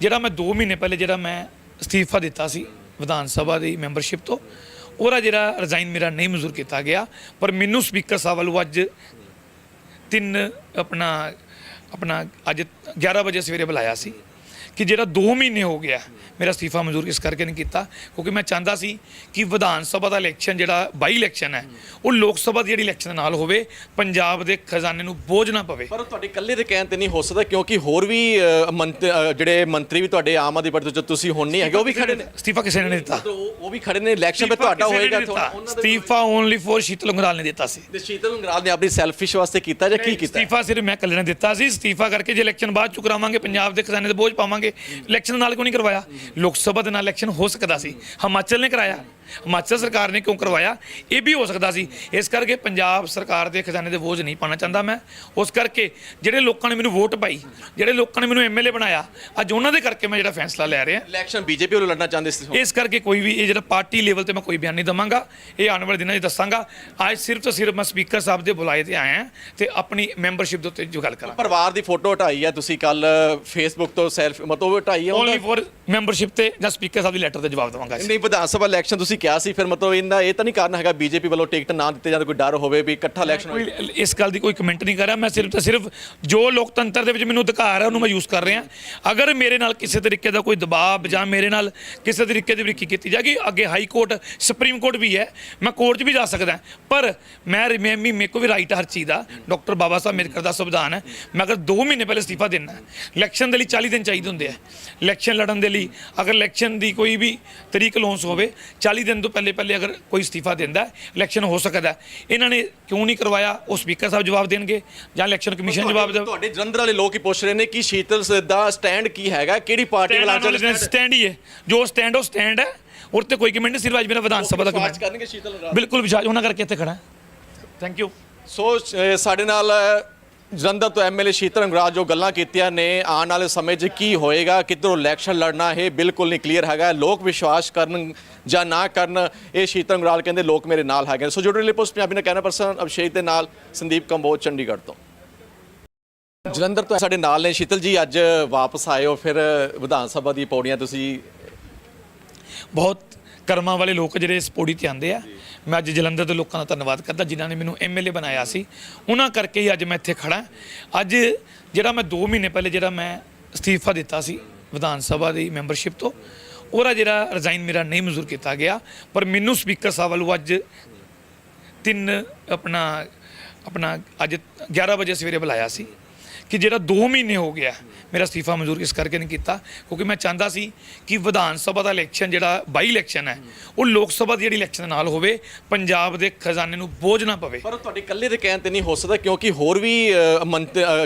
B: ਜਿਹੜਾ ਮੈਂ 2 ਮਹੀਨੇ ਪਹਿਲੇ ਜਿਹੜਾ ਮੈਂ ਅਸਤੀਫਾ ਦਿੱਤਾ ਸੀ ਵਿਧਾਨ ਸਭਾ ਦੀ ਮੈਂਬਰਸ਼ਿਪ ਤੋਂ, ਉਹਦਾ ਜਿਹੜਾ ਰਿਜ਼ਾਈਨ ਮੇਰਾ ਨਹੀਂ ਮਨਜ਼ੂਰ ਕੀਤਾ ਗਿਆ। ਪਰ ਮੈਨੂੰ ਸਪੀਕਰ ਸਾਹਿਬ ਵੱਲੋਂ ਅੱਜ ਤਿੰਨ ਆਪਣਾ ਆਪਣਾ ਅੱਜ 11 ਵਜੇ ਸਵੇਰੇ ਬੁਲਾਇਆ ਸੀ। ਕਿ ਜਿਹੜਾ 2 ਮਹੀਨੇ ਹੋ ਗਿਆ ਮੇਰਾ ਅਸਤੀਫਾ ਮਨਜ਼ੂਰ ਇਸ ਕਰਕੇ ਨਹੀਂ ਕੀਤਾ ਕਿਉਂਕਿ ਮੈਂ ਚਾਹੁੰਦਾ ਸੀ ਕਿ ਵਿਧਾਨ ਸਭਾ ਦਾ ਇਲੈਕਸ਼ਨ ਜਿਹੜਾ ਬਾਈ ਇਲੈਕਸ਼ਨ ਹੈ ਉਹ ਲੋਕ ਸਭਾ ਦੀ ਜਿਹੜੀ ਇਲੈਕਸ਼ਨ ਨਾਲ ਹੋਵੇ ਪੰਜਾਬ ਦੇ ਖਜ਼ਾਨੇ ਨੂੰ ਬੋਝ ਨਾ ਪਵੇ।
A: ਪਰ ਤੁਹਾਡੇ ਇਕੱਲੇ ਦੇ ਕਹਿਣ ਤੇ ਨਹੀਂ ਹੋ ਸਕਦਾ ਕਿਉਂਕਿ ਹੋਰ ਵੀ ਅ, ਮੰਤ- ਅ, ਜਿਹੜੇ ਮੰਤਰੀ ਵੀ ਤੁਹਾਡੇ ਆਮ ਆਦਮੀ ਪਾਰਟੀ ਤੋਂ ਤੁਸੀਂ ਹੁਣ ਨਹੀਂ ਹੈਗੇ ਉਹ ਵੀ ਖੜੇ ਨੇ।
B: ਅਸਤੀਫਾ ਕਿਸੇ ਨੇ ਨਹੀਂ ਦਿੱਤਾ।
A: ਉਹ ਉਹ ਵੀ ਖੜੇ ਨੇ ਇਲੈਕਸ਼ਨ ਤੇ ਤੁਹਾਡਾ ਹੋਏਗਾ ਉਹਨਾਂ ਦੇ
B: ਅਸਤੀਫਾ ਓਨਲੀ ਫॉर ਸ਼ੀਤਲ ਅੰਗਰਾਲ ਨੇ ਦਿੱਤਾ ਸੀ।
A: ਤੇ ਸ਼ੀਤਲ ਅੰਗਰਾਲ ਨੇ ਆਪਣੀ ਸੈਲਫਿਸ਼ ਵਾਸਤੇ ਕੀਤਾ ਜਾਂ ਕੀ ਕੀਤਾ?
B: ਅਸਤੀਫਾ ਸਿਰਫ ਮੈਂ ਇਕੱਲੇ ਨੇ ਦਿੱਤਾ ਸੀ। ਅਸਤੀਫਾ ਕਰਕੇ ਜੇ ਇਲੈਕਸ਼ਨ ਬਾਅਦ ਚ ਕਰਾਵਾਂਗੇ ਪੰਜਾਬ ਦੇ ਖਜ਼ਾਨੇ ਤੇ ਬੋਝ ਪਾਵਾਂਗੇ। ਇਲੈਕਸ਼ਨ ਨਾਲ ਕਿਉਂ ਨਹੀਂ ਕਰਵਾਇਆ? ਲੋਕ ਸਭਾ ਦੇ ਨਾਲ ਇਲੈਕਸ਼ਨ ਹੋ ਸਕਦਾ ਸੀ। ਹਿਮਾਚਲ ਨੇ ਕਰਾਇਆ। ਹਿਮਾਚਲ ਸਰਕਾਰ ਨੇ ਕਿਉਂ ਕਰਵਾਇਆ? ਇਹ ਵੀ ਹੋ ਸਕਦਾ ਸੀ। ਇਸ ਕਰਕੇ ਪੰਜਾਬ ਸਰਕਾਰ ਦੇ ਖਜ਼ਾਨੇ ਦੇ ਬੋਝ ਨਹੀਂ ਪਾਣਾ ਚਾਹੁੰਦਾ ਮੈਂ। ਉਸ ਕਰਕੇ ਜਿਹੜੇ ਲੋਕਾਂ ਨੇ ਮੈਨੂੰ ਵੋਟ ਪਾਈ ਜਿਹੜੇ ਲੋਕਾਂ ਨੇ ਮੈਨੂੰ ਐਮਐਲਏ ਬਣਾਇਆ ਅੱਜ ਉਹਨਾਂ ਦੇ ਕਰਕੇ ਮੈਂ ਜਿਹੜਾ ਫੈਸਲਾ ਲੈ ਰਿਹਾ।
A: ਇਲੈਕਸ਼ਨ ਬੀਜੇਪੀ ਵੱਲੋਂ ਲੜਨਾ ਚਾਹੁੰਦੇ ਸੀ
B: ਇਸ ਕਰਕੇ ਕੋਈ ਵੀ ਇਹ ਜਿਹੜਾ ਪਾਰਟੀ ਲੈਵਲ ਤੇ ਮੈਂ ਕੋਈ ਬਿਆਨ ਨਹੀਂ ਦਵਾਂਗਾ। ਇਹ ਆਉਣ ਵਾਲੇ ਦਿਨਾਂ 'ਚ ਦੱਸਾਂਗਾ। ਅੱਜ ਸਿਰਫ ਤੇ ਸਿਰਫ ਮੈਂ ਸਪੀਕਰ ਸਾਹਿਬ ਦੇ ਬੁਲਾਏ ਤੇ ਆਇਆ ਤੇ ਆਪਣੀ ਮੈਂਬਰਸ਼ਿਪ ਦੇ ਉੱਤੇ ਜੋ ਗੱਲ ਕਰਾਂ।
A: ਪਰਿਵਾਰ ਦੀ ਫੋਟੋ ਹਟਾਈ ਹੈ ਤੁਸੀਂ ਕੱਲ ਫੇਸਬੁੱਕ ਤੋਂ ਸੈਲਫੀ ਮਤਲਬ ਹਟਾਈ ਹੈ
B: ਓਨਲੀ ਫॉर ਮੈਂਬਰਸ਼ਿਪ ਤੇ ਜਾਂ ਸਪੀਕਰ ਸਾਹਿਬ ਦੀ ਲੈਟਰ ਤੇ ਜਵਾਬ ਦਵਾਂਗਾ।
A: ਨਹੀਂ ਵਿਧਾਨ ਸਭਾ ਇਲੈਕਸ਼ਨ ਤੁਸੀਂ ਕਿਹਾ ਸੀ ਫਿਰ ਮਤਲਬ ਇਹਦਾ ਇਹ ਤਾਂ ਨਹੀਂ ਕਾਰਨ ਹੈਗਾ ਬੀਜੇਪੀ ਵੱਲੋਂ ਟਿਕਟ ਨਾ ਦਿੱਤੇ ਜਾਂਦੇ ਕੋਈ ਡਰ ਹੋਵੇ ਵੀ ਇਕੱਠਾ ਇਲੈਕਸ਼ਨ
B: ਕੋਈ ਇਸ ਗੱਲ ਦੀ ਕੋਈ ਕਮੈਂਟ ਨਹੀਂ ਕਰ ਰਿਹਾ। ਮੈਂ ਸਿਰਫ ਤੇ ਸਿਰਫ ਜੋ ਲੋਕਤੰਤਰ ਦੇ ਵਿੱਚ ਮੈਨੂੰ ਅਧਿਕਾਰ ਹੈ ਉਹਨੂੰ ਮੈਂ ਯੂਜ਼ ਕਰ ਰਿਹਾ। ਅਗਰ ਮੇਰੇ ਨਾਲ ਕਿਸੇ ਤਰੀਕੇ ਦਾ ਕੋਈ ਦਬਾਅ ਜਾਂ ਮੇਰੇ ਨਾਲ ਕਿਸੇ ਤਰੀਕੇ ਦੀ ਬਰੀਕੀ ਕੀਤੀ ਜਾਏਗੀ ਅੱਗੇ ਹਾਈ ਕੋਰਟ ਸੁਪਰੀਮ ਕੋਰਟ ਵੀ ਹੈ। ਮੈਂ ਕੋਰਟ 'ਚ ਵੀ ਜਾ ਸਕਦਾ ਪਰ ਮੈਂ ਮੈਂ ਵੀ ਮੇਰੇ ਕੋ ਵੀ ਰਾਈਟ ਹਰ ਚੀਜ਼ ਦਾ। ਡਾਕਟਰ ਬਾਬਾ ਸਾਹਿਬ ਅੰਬੇਦਕਰ ਦਾ ਸੰਵਿਧਾਨ ਹੈ। ਮੈਂ ਅਗਰ 2 ਮਹੀਨੇ ਪਹਿਲੇ ਅਸਤੀਫਾ ਦੇਣਾ ਇਲੈਕਸ਼ਨ ਦੇ ਲਈ 40 ਦਿਨ ਚਾਹੀਦੇ ਹੁੰਦੇ ਆ। ਇਲੈਕਸ਼ਨ ਲੜਨ ਦੇ ਲਈ ਅਗਰ ਇਲੈਕਸ਼ਨ ਦੀ ਕੋਈ ਵੀ ਤਰੀਕ ਲੌਂਸ ਹੋਵੇ 40 ਦਿਨ ਤੋਂ ਪਹਿਲੇ ਪਹਿਲੇ ਅਗਰ ਕੋਈ ਅਸਤੀਫਾ ਦਿੰਦਾ ਇਲੈਕਸ਼ਨ ਹੋ ਸਕਦਾ। ਇਹਨਾਂ ਨੇ ਕਿਉਂ ਨਹੀਂ ਕਰਵਾਇਆ? ਉਹ ਸਪੀਕਰ ਸਾਹਿਬ ਜਵਾਬ ਦੇਣਗੇ ਜਾਂ ਇਲੈਕਸ਼ਨ ਕਮਿਸ਼ਨ ਜਵਾਬ ਦੇ
A: ਤੁਹਾਡੇ ਜਲੰਧਰ ਵਾਲੇ ਲੋਕ ਹੀ ਪੁੱਛ ਰਹੇ ਨੇ ਕਿ ਸ਼ੀਤਲ ਦਾ ਸਟੈਂਡ ਕੀ ਹੈਗਾ ਕਿਹੜੀ ਪਾਰਟੀ ਵੱਲ ਚੱਲ
B: ਸਟੈਂਡ ਹੀ ਹੈ। ਜੋ ਸਟੈਂਡ ਉਹ ਸਟੈਂਡ ਹੈ। ਔਰ ਤੇ ਕੋਈ ਕਮੈਂਟ ਸਿਰਫ ਅੱਜ ਮੇਰਾ ਵਿਧਾਨ ਸਭਾ ਦਾ ਕਮੈਂਟ
A: ਕਰਨਗੇ ਸ਼ੀਤਲ ਰਾਜ।
B: ਬਿਲਕੁਲ ਵਿਸ਼ਵਾਸ ਉਹਨਾਂ ਕਰਕੇ ਇੱਥੇ ਖੜਾ ਥੈਂਕ ਯੂ
A: ਸੋ ਸਾਡੇ ਨਾਲ ਜਲੰਧਰ ਤੋਂ ਐਮਐਲਏ ਸ਼ੀਤਲ ਅੰਗਰਾਜ ਜੋ ਗੱਲਾਂ ਕੀਤੀਆਂ ਨੇ, ਆਉਣ ਵਾਲੇ ਸਮੇਂ 'ਚ ਕੀ ਹੋਏਗਾ, ਕਿੱਧਰੋਂ ਇਲੈਕਸ਼ਨ ਲੜਨਾ ਇਹ ਬਿਲਕੁਲ ਨਹੀਂ ਕਲੀਅਰ ਹੈਗਾ ਲੋਕ ਵਿਸ਼ਵਾਸ ਕਰਨ ਜਾਂ ਨਾ ਕਰਨ, ਇਹ ਸ਼ੀਤਲ ਅੰਗਰਾਜ ਕਹਿੰਦੇ ਲੋਕ ਮੇਰੇ ਨਾਲ ਹੈਗੇ ਨੇ। ਸੋ ਜੁੜੇ ਲਈ ਪੋਸਟ ਪੰਜਾਬੀ ਨਾਲ ਕਹਿਣਾ ਪਰਸਨ ਅਭਿਸ਼ੇਕ ਦੇ ਨਾਲ, ਸੰਦੀਪ ਕੰਬੋਜ, ਚੰਡੀਗੜ੍ਹ ਤੋਂ ਜਲੰਧਰ ਤੋਂ ਸਾਡੇ ਨਾਲ ਨੇ ਸ਼ੀਤਲ ਜੀ, ਅੱਜ ਵਾਪਸ ਆਏ ਹੋ ਫਿਰ ਵਿਧਾਨ ਸਭਾ ਦੀ ਪੌੜੀਆਂ ਤੁਸੀਂ
B: ਬਹੁਤ ਕਰਮਾਂ ਵਾਲੇ ਲੋਕ ਜਿਹੜੇ ਇਸ ਪੌੜੀ ਤੇ ਆਉਂਦੇ ਆ, ਮੈਂ ਅੱਜ ਜਲੰਧਰ ਦੇ ਲੋਕਾਂ ਦਾ ਧੰਨਵਾਦ ਕਰਦਾ, ਜਿਨ੍ਹਾਂ ਨੇ ਮੈਨੂੰ ਐਮਐਲਏ ਬਣਾਇਆ ਸੀ। ਉਹਨਾਂ ਕਰਕੇ ਹੀ ਅੱਜ ਮੈਂ ਇੱਥੇ ਖੜਾ ਅੱਜ ਜਿਹੜਾ ਮੈਂ 2 ਮਹੀਨੇ ਪਹਿਲੇ ਜਿਹੜਾ ਮੈਂ ਅਸਤੀਫਾ ਦਿੱਤਾ ਸੀ ਵਿਧਾਨ ਸਭਾ ਦੀ ਮੈਂਬਰਸ਼ਿਪ ਤੋਂ, ਉਹਦਾ ਜਿਹੜਾ ਰਿਜ਼ਾਈਨ ਮੇਰਾ ਨਹੀਂ ਮਨਜ਼ੂਰ ਕੀਤਾ ਗਿਆ, ਪਰ ਮੈਨੂੰ ਸਪੀਕਰ ਸਾਹਿਬ ਵੱਲੋਂ ਅੱਜ ਤਿੰਨ ਆਪਣਾ ਆਪਣਾ ਅੱਜ 11 ਵਜੇ ਸਵੇਰੇ ਬੁਲਾਇਆ ਸੀ। ਕਿ ਜਿਹੜਾ 2 ਮਹੀਨੇ ਹੋ ਗਿਆ ਮੇਰਾ ਅਸਤੀਫਾ ਮਨਜ਼ੂਰ ਇਸ ਕਰਕੇ ਨਹੀਂ ਕੀਤਾ ਕਿਉਂਕਿ ਮੈਂ ਚਾਹੁੰਦਾ ਸੀ ਕਿ ਵਿਧਾਨ ਸਭਾ ਦਾ ਇਲੈਕਸ਼ਨ ਜਿਹੜਾ ਬਾਈ ਇਲੈਕਸ਼ਨ ਹੈ ਉਹ ਲੋਕ ਸਭਾ ਦੀ ਜਿਹੜੀ ਇਲੈਕਸ਼ਨ ਨਾਲ ਹੋਵੇ ਪੰਜਾਬ ਦੇ ਖਜ਼ਾਨੇ ਨੂੰ ਬੋਝ ਨਾ ਪਵੇ।
A: ਪਰ ਤੁਹਾਡੇ ਇਕੱਲੇ ਦੇ ਕਹਿਣ ਤੇ ਨਹੀਂ ਹੋ ਸਕਦਾ ਕਿਉਂਕਿ ਹੋਰ ਵੀ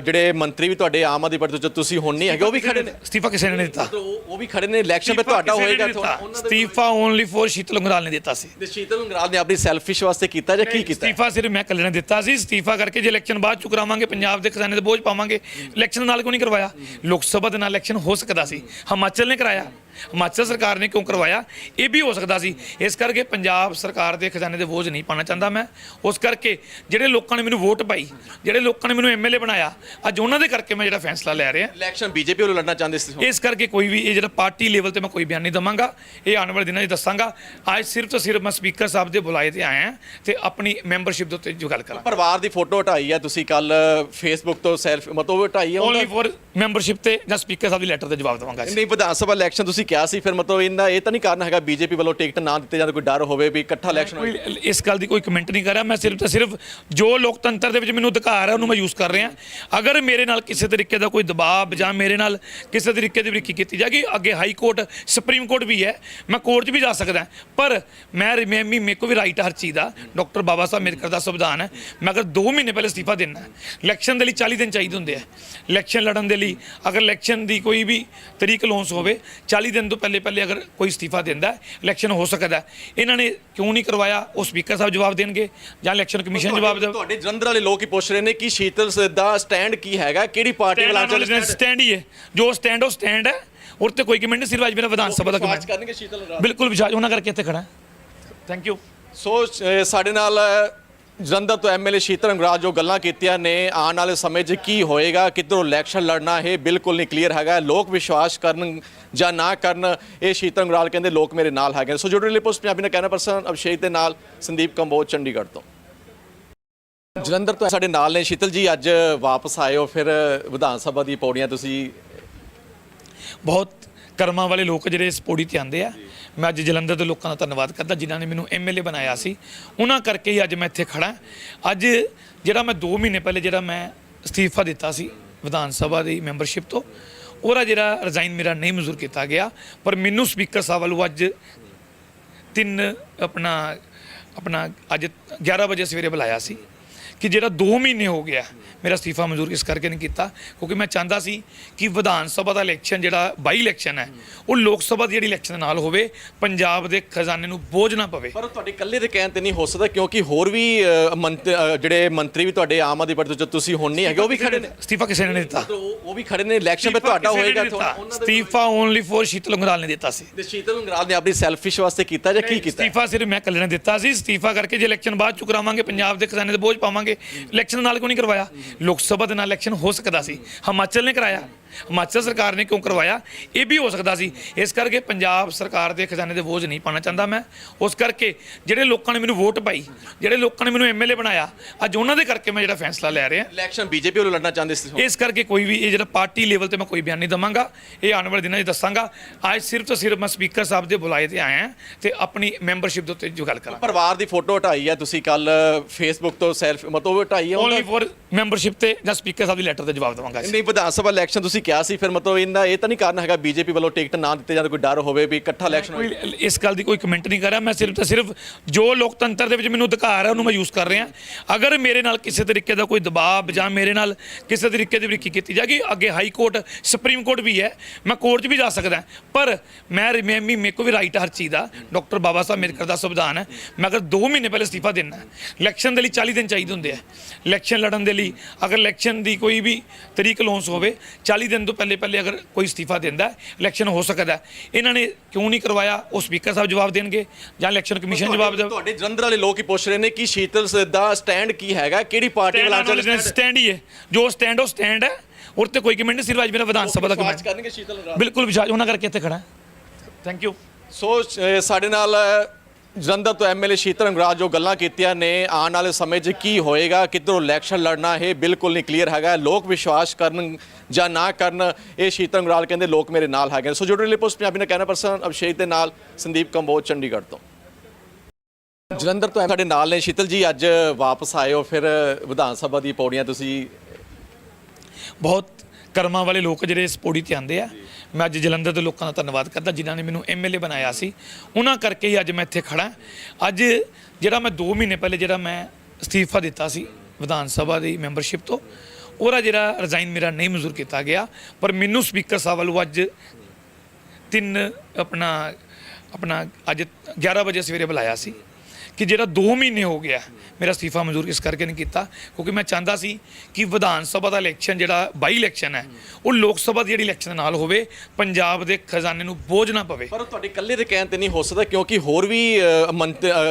A: ਜਿਹੜੇ ਮੰਤਰੀ ਵੀ ਤੁਹਾਡੇ ਆਮ ਆਦਮੀ ਪਾਰਟੀ ਤੋਂ ਤੁਸੀਂ ਹੁਣ ਨਹੀਂ ਹੈਗੇ ਉਹ ਵੀ ਖੜੇ ਨੇ।
B: ਅਸਤੀਫਾ ਕਿਸੇ ਨੇ ਨਹੀਂ ਦਿੱਤਾ।
A: ਉਹ ਵੀ ਖੜੇ ਨੇ ਇਲੈਕਸ਼ਨ ਤੇ ਤੁਹਾਡਾ ਹੋਏਗਾ
B: ਅਸਤੀਫਾ ਓਨਲੀ ਫॉर ਸ਼ੀਤਲ ਅੰਗਰਾਲ ਨੇ ਦਿੱਤਾ ਸੀ।
A: ਤੇ ਸ਼ੀਤਲ ਅੰਗਰਾਲ ਨੇ ਆਪਣੀ ਸੈਲਫਿਸ਼ ਵਾਸਤੇ ਕੀਤਾ ਜਾਂ ਕੀ ਕੀਤਾ?
B: ਅਸਤੀਫਾ ਸਿਰਫ ਮੈਂ ਇਕੱਲੇ ਨੇ ਦਿੱਤਾ ਸੀ। ਅਸਤੀਫਾ ਕਰਕੇ ਜੇ ਇਲੈਕਸ਼ਨ ਬਾਅਦ ਚ ਕਰਾਵਾਂਗੇ ਪੰਜਾਬ ਦੇ ਖਜ਼ਾਨੇ ਤੇ ਬੋਝ ਪਾਵਾਂਗੇ ਇਲੈਕਸ਼ਨ ਨਾਲ ਕਿਉਂ ਨਹੀਂ ਕਰਵਾਇਆ? ਲੋਕ ਸਭਾ ਦੇ ਨਾਲ ਇਲੈਕਸ਼ਨ ਹੋ ਸਕਦਾ ਸੀ। ਹਿਮਾਚਲ ਨੇ ਕਰਾਇਆ। ਹਿਮਾਚਲ ਸਰਕਾਰ ਨੇ ਕਿਉਂ ਕਰਵਾਇਆ? ਇਹ ਵੀ ਹੋ ਸਕਦਾ ਸੀ। ਇਸ ਕਰਕੇ ਪੰਜਾਬ ਸਰਕਾਰ ਦੇ ਖਜ਼ਾਨੇ ਦੇ ਬੋਝ ਨਹੀਂ ਪਾਣਾ ਚਾਹੁੰਦਾ ਮੈਂ। ਉਸ ਕਰਕੇ ਜਿਹੜੇ ਲੋਕਾਂ ਨੇ ਮੈਨੂੰ ਵੋਟ ਪਾਈ ਜਿਹੜੇ ਲੋਕਾਂ ਨੇ ਮੈਨੂੰ ਐਮਐਲਏ ਬਣਾਇਆ ਅੱਜ ਉਹਨਾਂ ਦੇ ਕਰਕੇ ਮੈਂ ਜਿਹੜਾ ਫੈਸਲਾ ਲੈ ਰਿਹਾ।
A: ਇਲੈਕਸ਼ਨ ਬੀਜੇਪੀ ਵੱਲੋਂ ਲੜਨਾ ਚਾਹੁੰਦੇ ਸੀ।
B: ਇਸ ਕਰਕੇ ਕੋਈ ਵੀ ਇਹ ਜਿਹੜਾ ਪਾਰਟੀ ਲੈਵਲ ਤੇ ਮੈਂ ਕੋਈ ਬਿਆਨ ਨਹੀਂ ਦਵਾਂਗਾ। ਇਹ ਆਉਣ ਵਾਲੇ ਦਿਨਾਂ 'ਚ ਦੱਸਾਂਗਾ। ਅੱਜ ਸਿਰਫ ਤੇ ਸਿਰਫ ਮੈਂ ਸਪੀਕਰ ਸਾਹਿਬ ਦੇ ਬੁਲਾਏ ਤੇ ਆਇਆ ਤੇ ਆਪਣੀ ਮੈਂਬਰਸ਼ਿਪ ਦੇ ਉੱਤੇ ਜੋ ਗੱਲ ਕਰਾਂ
A: ਪਰਿਵਾਰ ਦੀ ਫੋਟੋ ਹਟਾਈ ਹੈ ਤੁਸੀਂ ਕੱਲ ਫੇਸਬੁੱਕ ਤੋਂ ਸੈਲਫੀ ਮਤਲਬ ਹਟਾਈ ਹੈ
B: ਓਨਲੀ ਫॉर ਮੈਂਬਰਸ਼ਿਪ ਤੇ ਜਾਂ ਸਪੀਕਰ ਸਾਹਿਬ ਦੀ ਲੈਟਰ ਤੇ ਜਵਾਬ ਦਵਾਂਗਾ
A: ਨਹੀਂ ਵਿਧਾਨ ਸਭਾ ਇਲੈਕਸ਼ਨ ਤੁਸੀਂ ਕਿਹਾ ਸੀ, ਫਿਰ ਮਤਲਬ ਇਹਦਾ ਇਹ ਤਾਂ ਨਹੀਂ ਕਾਰਨ ਹੈਗਾ ਬੀਜੇਪੀ ਵੱਲੋਂ ਟਿਕਟ ਨਾ ਦਿੱਤੇ ਜਾਂਦੇ ਕੋਈ ਡਰ ਹੋਵੇ ਵੀ ਇਕੱਠਾ ਇਲੈਕਸ਼ਨ
B: ਕੋਈ, ਇਸ ਗੱਲ ਦੀ ਕੋਈ ਕਮੈਂਟ ਨਹੀਂ ਕਰ ਰਿਹਾ। ਮੈਂ ਸਿਰਫ ਤਾਂ ਸਿਰਫ ਜੋ ਲੋਕਤੰਤਰ ਦੇ ਵਿੱਚ ਮੈਨੂੰ ਅਧਿਕਾਰ ਹੈ ਉਹਨੂੰ ਮੈਂ ਯੂਜ਼ ਕਰ ਰਿਹਾ। ਅਗਰ ਮੇਰੇ ਨਾਲ ਕਿਸੇ ਤਰੀਕੇ ਦਾ ਕੋਈ ਦਬਾਅ ਜਾਂ ਮੇਰੇ ਨਾਲ ਕਿਸੇ ਤਰੀਕੇ ਦੀ ਬਰੀਕੀ ਕੀਤੀ ਜਾਏਗੀ, ਅੱਗੇ ਹਾਈ ਕੋਰਟ ਸੁਪਰੀਮ ਕੋਰਟ ਵੀ ਹੈ, ਮੈਂ ਕੋਰਟ 'ਚ ਵੀ ਜਾ ਸਕਦਾ। ਪਰ ਮੈਂ ਮੈਂ ਮੇਰੇ ਕੋਲ ਵੀ ਰਾਈਟ ਹਰ ਚੀਜ਼ ਦਾ। ਡਾਕਟਰ ਬਾਬਾ ਸਾਹਿਬ ਅੰਬੇਦਕਰ ਦਾ ਸੰਵਿਧਾਨ ਹੈ। ਮੈਂ ਅਗਰ 2 ਮਹੀਨੇ ਪਹਿਲੇ ਅਸਤੀਫਾ ਦੇਣਾ ਇਲੈਕਸ਼ਨ ਦੇ ਲਈ 40 ਦਿਨ ਚਾਹੀਦੇ ਹੁੰਦੇ ਆ। ਇਲੈਕਸ਼ਨ ਲੜਨ ਦੇ ਲਈ, ਅਗਰ ਇਲੈਕਸ਼ਨ ਦੀ ਕੋਈ ਵੀ ਤਰੀਕ ਲੌਂਸ ਹੋਵੇ 40 ਦਿਨ ਤੋਂ ਪਹਿਲੇ ਪਹਿਲੇ ਅਗਰ ਕੋਈ ਅਸਤੀਫਾ ਦਿੰਦਾ ਇਲੈਕਸ਼ਨ ਹੋ ਸਕਦਾ। ਇਹਨਾਂ ਨੇ ਕਿਉਂ ਨਹੀਂ ਕਰਵਾਇਆ? ਉਹ ਸਪੀਕਰ ਸਾਹਿਬ ਜਵਾਬ ਦੇਣਗੇ ਜਾਂ ਇਲੈਕਸ਼ਨ ਕਮਿਸ਼ਨ ਜਵਾਬ ਦੇ
A: ਤੁਹਾਡੇ ਜਲੰਧਰ ਵਾਲੇ ਲੋਕ ਹੀ ਪੁੱਛ ਰਹੇ ਨੇ ਕਿ ਸ਼ੀਤਲ ਦਾ ਸਟੈਂਡ ਕੀ ਹੈਗਾ ਕਿਹੜੀ ਪਾਰਟੀ ਵੱਲ ਚੱਲ
B: ਸਟੈਂਡ ਹੀ ਹੈ। ਜੋ ਸਟੈਂਡ ਉਹ ਸਟੈਂਡ ਹੈ। ਔਰ ਤੇ ਕੋਈ ਕਮੈਂਟ ਨਹੀਂ ਸਿਰਫ ਅੱਜ ਮੇਰਾ ਵਿਧਾਨ ਸਭਾ ਦਾ ਕਮੈਂਟ ਬਿਲਕੁਲ ਵਿਸ਼ਵਾਸ ਉਹਨਾਂ ਕਰਕੇ ਇੱਥੇ ਖੜਾ ਥੈਂਕ ਯੂ
A: ਸੋ ਸਾਡੇ ਨਾਲ ਜਲੰਧਰ ਤੋਂ ਐਮਐਲਏ ਸ਼ੀਤਲ ਅੰਗਰਾਜ ਜੋ ਗੱਲਾਂ ਕੀਤੀਆਂ ਨੇ, ਆਉਣ ਵਾਲੇ ਸਮੇਂ 'ਚ ਕੀ ਹੋਏਗਾ, ਕਿੱਧਰੋਂ ਇਲੈਕਸ਼ਨ ਲੜਨਾ ਇਹ ਬਿਲਕੁਲ ਨਹੀਂ ਕਲੀਅਰ ਹੈਗਾ ਲੋਕ ਵਿਸ਼ਵਾਸ ਕਰਨ ਜਾਂ ਨਾ ਕਰਨ, ਇਹ ਸ਼ੀਤਲ ਅੰਗਰਾਜ ਕਹਿੰਦੇ ਲੋਕ ਮੇਰੇ ਨਾਲ ਹੈਗੇ ਨੇ। ਸੋ ਜੁੜੇ ਲਈ ਪੋਸਟ ਪੰਜਾਬੀ ਦਾ ਕਹਿਣਾ ਪਰਸਨ ਅਭਿਸ਼ੇਕ ਦੇ ਨਾਲ, ਸੰਦੀਪ ਕੰਬੋਜ, ਚੰਡੀਗੜ੍ਹ ਤੋਂ ਜਲੰਧਰ ਤੋਂ ਸਾਡੇ ਨਾਲ ਨੇ ਸ਼ੀਤਲ ਜੀ, ਅੱਜ ਵਾਪਸ ਆਏ ਹੋ, ਫਿਰ ਵਿਧਾਨ ਸਭਾ ਦੀ ਪੌੜੀਆਂ ਤੁਸੀਂ
B: ਬਹੁਤ ਕਰਮਾਂ ਵਾਲੇ ਲੋਕ ਜਿਹੜੇ ਇਸ ਪੌੜੀ ਤੇ ਆਉਂਦੇ ਆ ਮੈਂ ਅੱਜ ਜਲੰਧਰ ਦੇ ਲੋਕਾਂ ਦਾ ਧੰਨਵਾਦ ਕਰਦਾ, ਜਿਨ੍ਹਾਂ ਨੇ ਮੈਨੂੰ ਐਮਐਲਏ ਬਣਾਇਆ ਸੀ। ਉਹਨਾਂ ਕਰਕੇ ਹੀ ਅੱਜ ਮੈਂ ਇੱਥੇ ਖੜਾ ਅੱਜ ਜਿਹੜਾ ਮੈਂ 2 ਮਹੀਨੇ ਪਹਿਲੇ ਜਿਹੜਾ ਮੈਂ ਅਸਤੀਫਾ ਦਿੱਤਾ ਸੀ ਵਿਧਾਨ ਸਭਾ ਦੀ ਮੈਂਬਰਸ਼ਿਪ ਤੋਂ, ਉਹਦਾ ਜਿਹੜਾ ਰਿਜ਼ਾਈਨ ਮੇਰਾ ਨਹੀਂ ਮਨਜ਼ੂਰ ਕੀਤਾ ਗਿਆ। ਪਰ ਮੈਨੂੰ ਸਪੀਕਰ ਸਾਹਿਬ ਵੱਲੋਂ ਅੱਜ ਤਿੰਨ ਆਪਣਾ ਆਪਣਾ ਅੱਜ 11 ਵਜੇ ਸਵੇਰੇ ਬੁਲਾਇਆ ਸੀ। ਕਿ ਜਿਹੜਾ 2 ਮਹੀਨੇ ਹੋ ਗਿਆ ਮੇਰਾ ਅਸਤੀਫਾ ਮਨਜ਼ੂਰ ਇਸ ਕਰਕੇ ਨਹੀਂ ਕੀਤਾ ਕਿਉਂਕਿ ਮੈਂ ਚਾਹੁੰਦਾ ਸੀ ਕਿ ਵਿਧਾਨ ਸਭਾ ਦਾ ਇਲੈਕਸ਼ਨ ਜਿਹੜਾ ਬਾਈ ਇਲੈਕਸ਼ਨ ਹੈ ਉਹ ਲੋਕ ਸਭਾ ਦੀ ਜਿਹੜੀ ਇਲੈਕਸ਼ਨ ਨਾਲ ਹੋਵੇ ਪੰਜਾਬ ਦੇ ਖਜ਼ਾਨੇ ਨੂੰ ਬੋਝ ਨਾ ਪਵੇ।
A: ਪਰ ਤੁਹਾਡੇ ਇਕੱਲੇ ਦੇ ਕਹਿਣ ਤੇ ਨਹੀਂ ਹੋ ਸਕਦਾ ਕਿਉਂਕਿ ਹੋਰ ਵੀ ਅ, ਮੰਤ- ਅ, ਜਿਹੜੇ ਮੰਤਰੀ ਵੀ ਤੁਹਾਡੇ ਆਮ ਆਦਮੀ ਪਾਰਟੀ ਤੋਂ ਤੁਸੀਂ ਹੁਣ ਨਹੀਂ ਹੈਗੇ ਉਹ ਵੀ ਖੜੇ ਨੇ।
B: ਅਸਤੀਫਾ ਕਿਸੇ ਨੇ ਨਹੀਂ ਦਿੱਤਾ।
A: ਉਹ ਉਹ ਵੀ ਖੜੇ ਨੇ ਇਲੈਕਸ਼ਨ 'ਤੇ ਤੁਹਾਡਾ
B: ਕਿਸੇ ਨੇ
A: ਹੋਏਗਾ
B: ਨਹੀਂ ਦਿੱਤਾ।
A: ਉਹਨਾਂ ਦੇ
B: ਅਸਤੀਫਾ ਓਨਲੀ ਫॉर ਸ਼ੀਤਲ ਅੰਗਰਾਲ ਨੇ ਦਿੱਤਾ ਸੀ।
A: ਤੇ ਸ਼ੀਤਲ ਉਂਗਰਾਲ ਨੇ ਆਪਣੀ ਸੈਲਫਿਸ਼ ਵਾਸਤੇ ਕੀਤਾ ਜਾਂ ਕੀ ਕੀਤਾ?
B: ਅਸਤੀਫਾ ਸਿਰਫ ਮੈਂ ਇਕੱਲੇ ਨੇ ਦਿੱਤਾ ਸੀ। ਅਸਤੀਫਾ ਕਰਕੇ ਜੇ ਇਲੈਕਸ਼ਨ ਬਾਅਦ ਚ ਕਰਾਵਾਂਗੇ ਪੰਜਾਬ ਦੇ ਖਜ਼ਾਨੇ ਤੇ ਬੋਝ ਪਾਵਾਂਗੇ। ਇਲੈਕਸ਼ਨ ਨਾਲ ਕਿਉਂ ਨਹੀਂ ਕਰਵਾਇਆ? ਲੋਕ ਸਭਾ ਦੇ ਨਾਲ ਇਲੈਕਸ਼ਨ ਹੋ ਸਕਦਾ ਸੀ। ਹਿਮਾਚਲ ਨੇ ਕਰਾਇਆ। ਹਿਮਾਚਲ ਸਰਕਾਰ ਨੇ ਕਿਉਂ ਕਰਵਾਇਆ? ਇਹ ਵੀ ਹੋ ਸਕਦਾ ਸੀ। ਇਸ ਕਰਕੇ ਪੰਜਾਬ ਸਰਕਾਰ ਦੇ ਖਜ਼ਾਨੇ ਦੇ ਬੋਝ ਨਹੀਂ ਪਾਣਾ ਚਾਹੁੰਦਾ ਮੈਂ। ਉਸ ਕਰਕੇ ਜਿਹੜੇ ਲੋਕਾਂ ਨੇ ਮੈਨੂੰ ਵੋਟ ਪਾਈ ਜਿਹੜੇ ਲੋਕਾਂ ਨੇ ਮੈਨੂੰ ਐਮਐਲਏ ਬਣਾਇਆ ਅੱਜ ਉਹਨਾਂ ਦੇ ਕਰਕੇ ਮੈਂ ਜਿਹੜਾ ਫੈਸਲਾ ਲੈ ਰਿਹਾ।
A: ਇਲੈਕਸ਼ਨ ਬੀਜੇਪੀ ਵੱਲੋਂ ਲੜਨਾ ਚਾਹੁੰਦੇ ਸੀ
B: ਇਸ ਕਰਕੇ ਕੋਈ ਵੀ ਇਹ ਜਿਹੜਾ ਪਾਰਟੀ ਲੈਵਲ ਤੇ ਮੈਂ ਕੋਈ ਬਿਆਨ ਨਹੀਂ ਦਵਾਂਗਾ। ਇਹ ਆਉਣ ਵਾਲੇ ਦਿਨਾਂ 'ਚ ਦੱਸਾਂਗਾ। ਅੱਜ ਸਿਰਫ ਤੇ ਸਿਰਫ ਮੈਂ ਸਪੀਕਰ ਸਾਹਿਬ ਦੇ ਬੁਲਾਏ ਤੇ ਆਇਆ ਤੇ ਆਪਣੀ ਮੈਂਬਰਸ਼ਿਪ ਦੇ ਉੱਤੇ ਜੋ ਗੱਲ ਕਰਾਂ
A: ਪਰਿਵਾਰ ਦੀ ਫੋਟੋ ਹਟਾਈ ਹੈ ਤੁਸੀਂ ਕੱਲ ਫੇਸਬੁੱਕ ਤੋਂ ਸੈਲਫੀ ਮਤਲਬ ਹਟਾਈ ਹੈ
B: ਓਨਲੀ ਫॉर ਮੈਂਬਰਸ਼ਿਪ ਤੇ ਜਾਂ ਸਪੀਕਰ ਸਾਹਿਬ ਦੀ ਲੈਟਰ ਤੇ ਜਵਾਬ ਦਵਾਂਗਾ
A: ਨਹੀਂ ਵਿਧਾਨ ਸਭਾ ਇਲੈਕਸ਼ਨ ਤੁਸੀਂ ਕਿਹਾ ਸੀ ਫਿਰ ਮਤਲਬ ਇਹਦਾ ਇਹ ਤਾਂ ਨਹੀਂ ਕਾਰਨ ਹੈਗਾ ਬੀਜੇਪੀ ਵੱਲੋਂ ਟਿਕਟ ਨਾ ਦਿੱਤੇ ਜਾਂ ਕੋਈ ਡਰ ਹੋਵੇ ਵੀ ਇਕੱਠਾ ਇਲੈਕਸ਼ਨ ਹੋਵੇ
B: ਕੋਈ ਇਸ ਗੱਲ ਦੀ ਕੋਈ ਕਮੈਂਟ ਨਹੀਂ ਕਰ ਰਿਹਾ। ਮੈਂ ਸਿਰਫ ਤੇ ਸਿਰਫ ਜੋ ਲੋਕਤੰਤਰ ਦੇ ਵਿੱਚ ਮੈਨੂੰ ਅਧਿਕਾਰ ਹੈ ਉਹਨੂੰ ਮੈਂ ਯੂਜ਼ ਕਰ ਰਿਹਾ। ਅਗਰ ਮੇਰੇ ਨਾਲ ਕਿਸੇ ਤਰੀਕੇ ਦਾ ਕੋਈ ਦਬਾਅ ਜਾਂ ਮੇਰੇ ਨਾਲ ਕਿਸੇ ਤਰੀਕੇ ਦੀ ਬਰੀਕੀ ਕੀਤੀ ਜਾਏਗੀ ਅੱਗੇ ਹਾਈ ਕੋਰਟ ਸੁਪਰੀਮ ਕੋਰਟ ਵੀ ਹੈ ਮੈਂ ਕੋਰਟ 'ਚ ਵੀ ਜਾ ਸਕਦਾ ਪਰ ਮੈਂ ਮੈਂ ਵੀ ਮੇਰੇ ਕੋ ਵੀ ਰਾਈਟ ਹਰ ਚੀਜ਼ ਦਾ। ਡਾਕਟਰ ਬਾਬਾ ਸਾਹਿਬ ਅੰਬੇਡਕਰ ਦਾ ਸੰਵਿਧਾਨ ਹੈ। ਮੈਂ ਅਗਰ 2 ਮਹੀਨੇ ਪਹਿਲੇ ਅਸਤੀਫਾ ਦੇਣਾ ਇਲੈਕਸ਼ਨ ਦੇ ਲਈ 40 ਦਿਨ ਚਾਹੀਦੇ ਹੁੰਦੇ ਆ। ਇਲੈਕਸ਼ਨ ਲੜਨ ਦੇ ਲਈ ਅਗਰ ਇਲੈਕਸ਼ਨ ਦੀ ਕੋਈ ਵੀ ਤਰੀਕ ਲਾਂਚ ਹੋਵੇ 40 ਦਿਨ ਤੋਂ ਪਹਿਲੇ ਪਹਿਲੇ ਅਗਰ ਕੋਈ ਅਸਤੀਫਾ ਦਿੰਦਾ ਇਲੈਕਸ਼ਨ ਹੋ ਸਕਦਾ। ਇਹਨਾਂ ਨੇ ਕਿਉਂ ਨਹੀਂ ਕਰਵਾਇਆ? ਉਹ ਸਪੀਕਰ ਸਾਹਿਬ ਜਵਾਬ ਦੇਣਗੇ ਜਾਂ ਇਲੈਕਸ਼ਨ ਕਮਿਸ਼ਨ ਜਵਾਬ ਦੇ
A: ਤੁਹਾਡੇ ਜਲੰਧਰ ਵਾਲੇ ਲੋਕ ਹੀ ਪੁੱਛ ਰਹੇ ਨੇ ਕਿ ਸ਼ੀਤਲ ਦਾ ਸਟੈਂਡ ਕੀ ਹੈਗਾ? ਕਿਹੜੀ ਪਾਰਟੀ ਵੱਲ ਚੱਲ
B: ਸਟੈਂਡ ਹੀ ਹੈ। ਜੋ ਸਟੈਂਡ ਉਹ ਸਟੈਂਡ ਹੈ। ਔਰ ਤੇ ਕੋਈ ਕਮੈਂਟ ਨਹੀਂ ਸਿਰਫ ਅੱਜ ਮੇਰਾ ਵਿਧਾਨ ਸਭਾ ਦਾ ਕਮੈਂਟ
A: ਕਰਨਗੇ ਸ਼ੀਤਲ ਉਂਗਰਾਲ
B: ਬਿਲਕੁਲ ਵਿਸ਼ਵਾਸ ਉਹਨਾਂ ਕਰਕੇ ਇੱਥੇ ਖੜਾ ਥੈਂਕ ਯੂ
A: ਸੋ ਸਾਡੇ ਨਾਲ ਜਲੰਧਰ ਤੋਂ ਐਮਐਲਏ ਸ਼ੀਤਲ ਅੰਗਰਾਜ ਜੋ ਗੱਲਾਂ ਕੀਤੀਆਂ ਨੇ, ਆਉਣ ਵਾਲੇ ਸਮੇਂ 'ਚ ਕੀ ਹੋਏਗਾ, ਕਿੱਧਰੋਂ ਇਲੈਕਸ਼ਨ ਲੜਨਾ ਇਹ ਬਿਲਕੁਲ ਨਹੀਂ ਕਲੀਅਰ ਹੈਗਾ। ਲੋਕ ਵਿਸ਼ਵਾਸ ਕਰਨ ਜਾਂ ਨਾ ਕਰਨ, ਇਹ ਸ਼ੀਤਲ ਅੰਗਰਾਲ ਕਹਿੰਦੇ ਲੋਕ ਮੇਰੇ ਨਾਲ ਹੈਗੇ ਨੇ। ਸੋ ਜੁੜੇ ਲਈ ਪੋਸਟ ਪੰਜਾਬੀ ਨਾਲ ਕਹਿਣਾ ਪਰਸਨ ਅਭਿਸ਼ੇਕ ਦੇ ਨਾਲ, ਸੰਦੀਪ ਕੰਬੋਜ, ਚੰਡੀਗੜ੍ਹ ਤੋਂ। ਜਲੰਧਰ ਤੋਂ ਸਾਡੇ ਨਾਲ ਨੇ। ਸ਼ੀਤਲ ਜੀ, ਅੱਜ ਵਾਪਸ ਆਏ ਹੋ ਫਿਰ ਵਿਧਾਨ ਸਭਾ ਦੀ ਪੌੜੀਆਂ ਤੁਸੀਂ?
B: ਬਹੁਤ ਕਰਮਾਂ ਵਾਲੇ ਲੋਕ ਜਿਹੜੇ ਇਸ ਪੌੜੀ ਤੇ ਆਉਂਦੇ ਆ, ਮੈਂ ਅੱਜ ਜਲੰਧਰ ਦੇ ਲੋਕਾਂ ਦਾ ਧੰਨਵਾਦ ਕਰਦਾ, ਜਿਨ੍ਹਾਂ ਨੇ ਮੈਨੂੰ ਐਮਐਲਏ ਬਣਾਇਆ ਸੀ। ਉਹਨਾਂ ਕਰਕੇ ਹੀ ਅੱਜ ਮੈਂ ਇੱਥੇ ਖੜਾ ਅੱਜ ਜਿਹੜਾ ਮੈਂ 2 ਮਹੀਨੇ ਪਹਿਲੇ ਜਿਹੜਾ ਮੈਂ ਅਸਤੀਫਾ ਦਿੱਤਾ ਸੀ ਵਿਧਾਨ ਸਭਾ ਦੀ ਮੈਂਬਰਸ਼ਿਪ ਤੋਂ, ਉਹਦਾ ਜਿਹੜਾ ਰਿਜ਼ਾਈਨ ਮੇਰਾ ਨਹੀਂ ਮਨਜ਼ੂਰ ਕੀਤਾ ਗਿਆ। ਪਰ ਮੈਨੂੰ ਸਪੀਕਰ ਸਾਹਿਬ ਵੱਲੋਂ ਅੱਜ ਤਿੰਨ ਆਪਣਾ ਆਪਣਾ ਅੱਜ 11 ਵਜੇ ਸਵੇਰੇ ਬੁਲਾਇਆ ਸੀ। ਕਿ ਜਿਹੜਾ 2 ਮਹੀਨੇ ਹੋ ਗਿਆ ਮੇਰਾ ਅਸਤੀਫਾ ਮਨਜ਼ੂਰ ਇਸ ਕਰਕੇ ਨਹੀਂ ਕੀਤਾ ਕਿਉਂਕਿ ਮੈਂ ਚਾਹੁੰਦਾ ਸੀ ਕਿ ਵਿਧਾਨ ਸਭਾ ਦਾ ਇਲੈਕਸ਼ਨ ਜਿਹੜਾ ਬਾਈ ਇਲੈਕਸ਼ਨ ਹੈ ਉਹ ਲੋਕ ਸਭਾ ਦੀ ਜਿਹੜੀ ਇਲੈਕਸ਼ਨ ਨਾਲ ਹੋਵੇ ਪੰਜਾਬ ਦੇ ਖਜ਼ਾਨੇ ਨੂੰ ਬੋਝ ਨਾ ਪਵੇ।
A: ਪਰ ਤੁਹਾਡੇ ਇਕੱਲੇ ਦੇ ਕਹਿਣ ਤੇ ਨਹੀਂ ਹੋ ਸਕਦਾ ਕਿਉਂਕਿ ਹੋਰ ਵੀ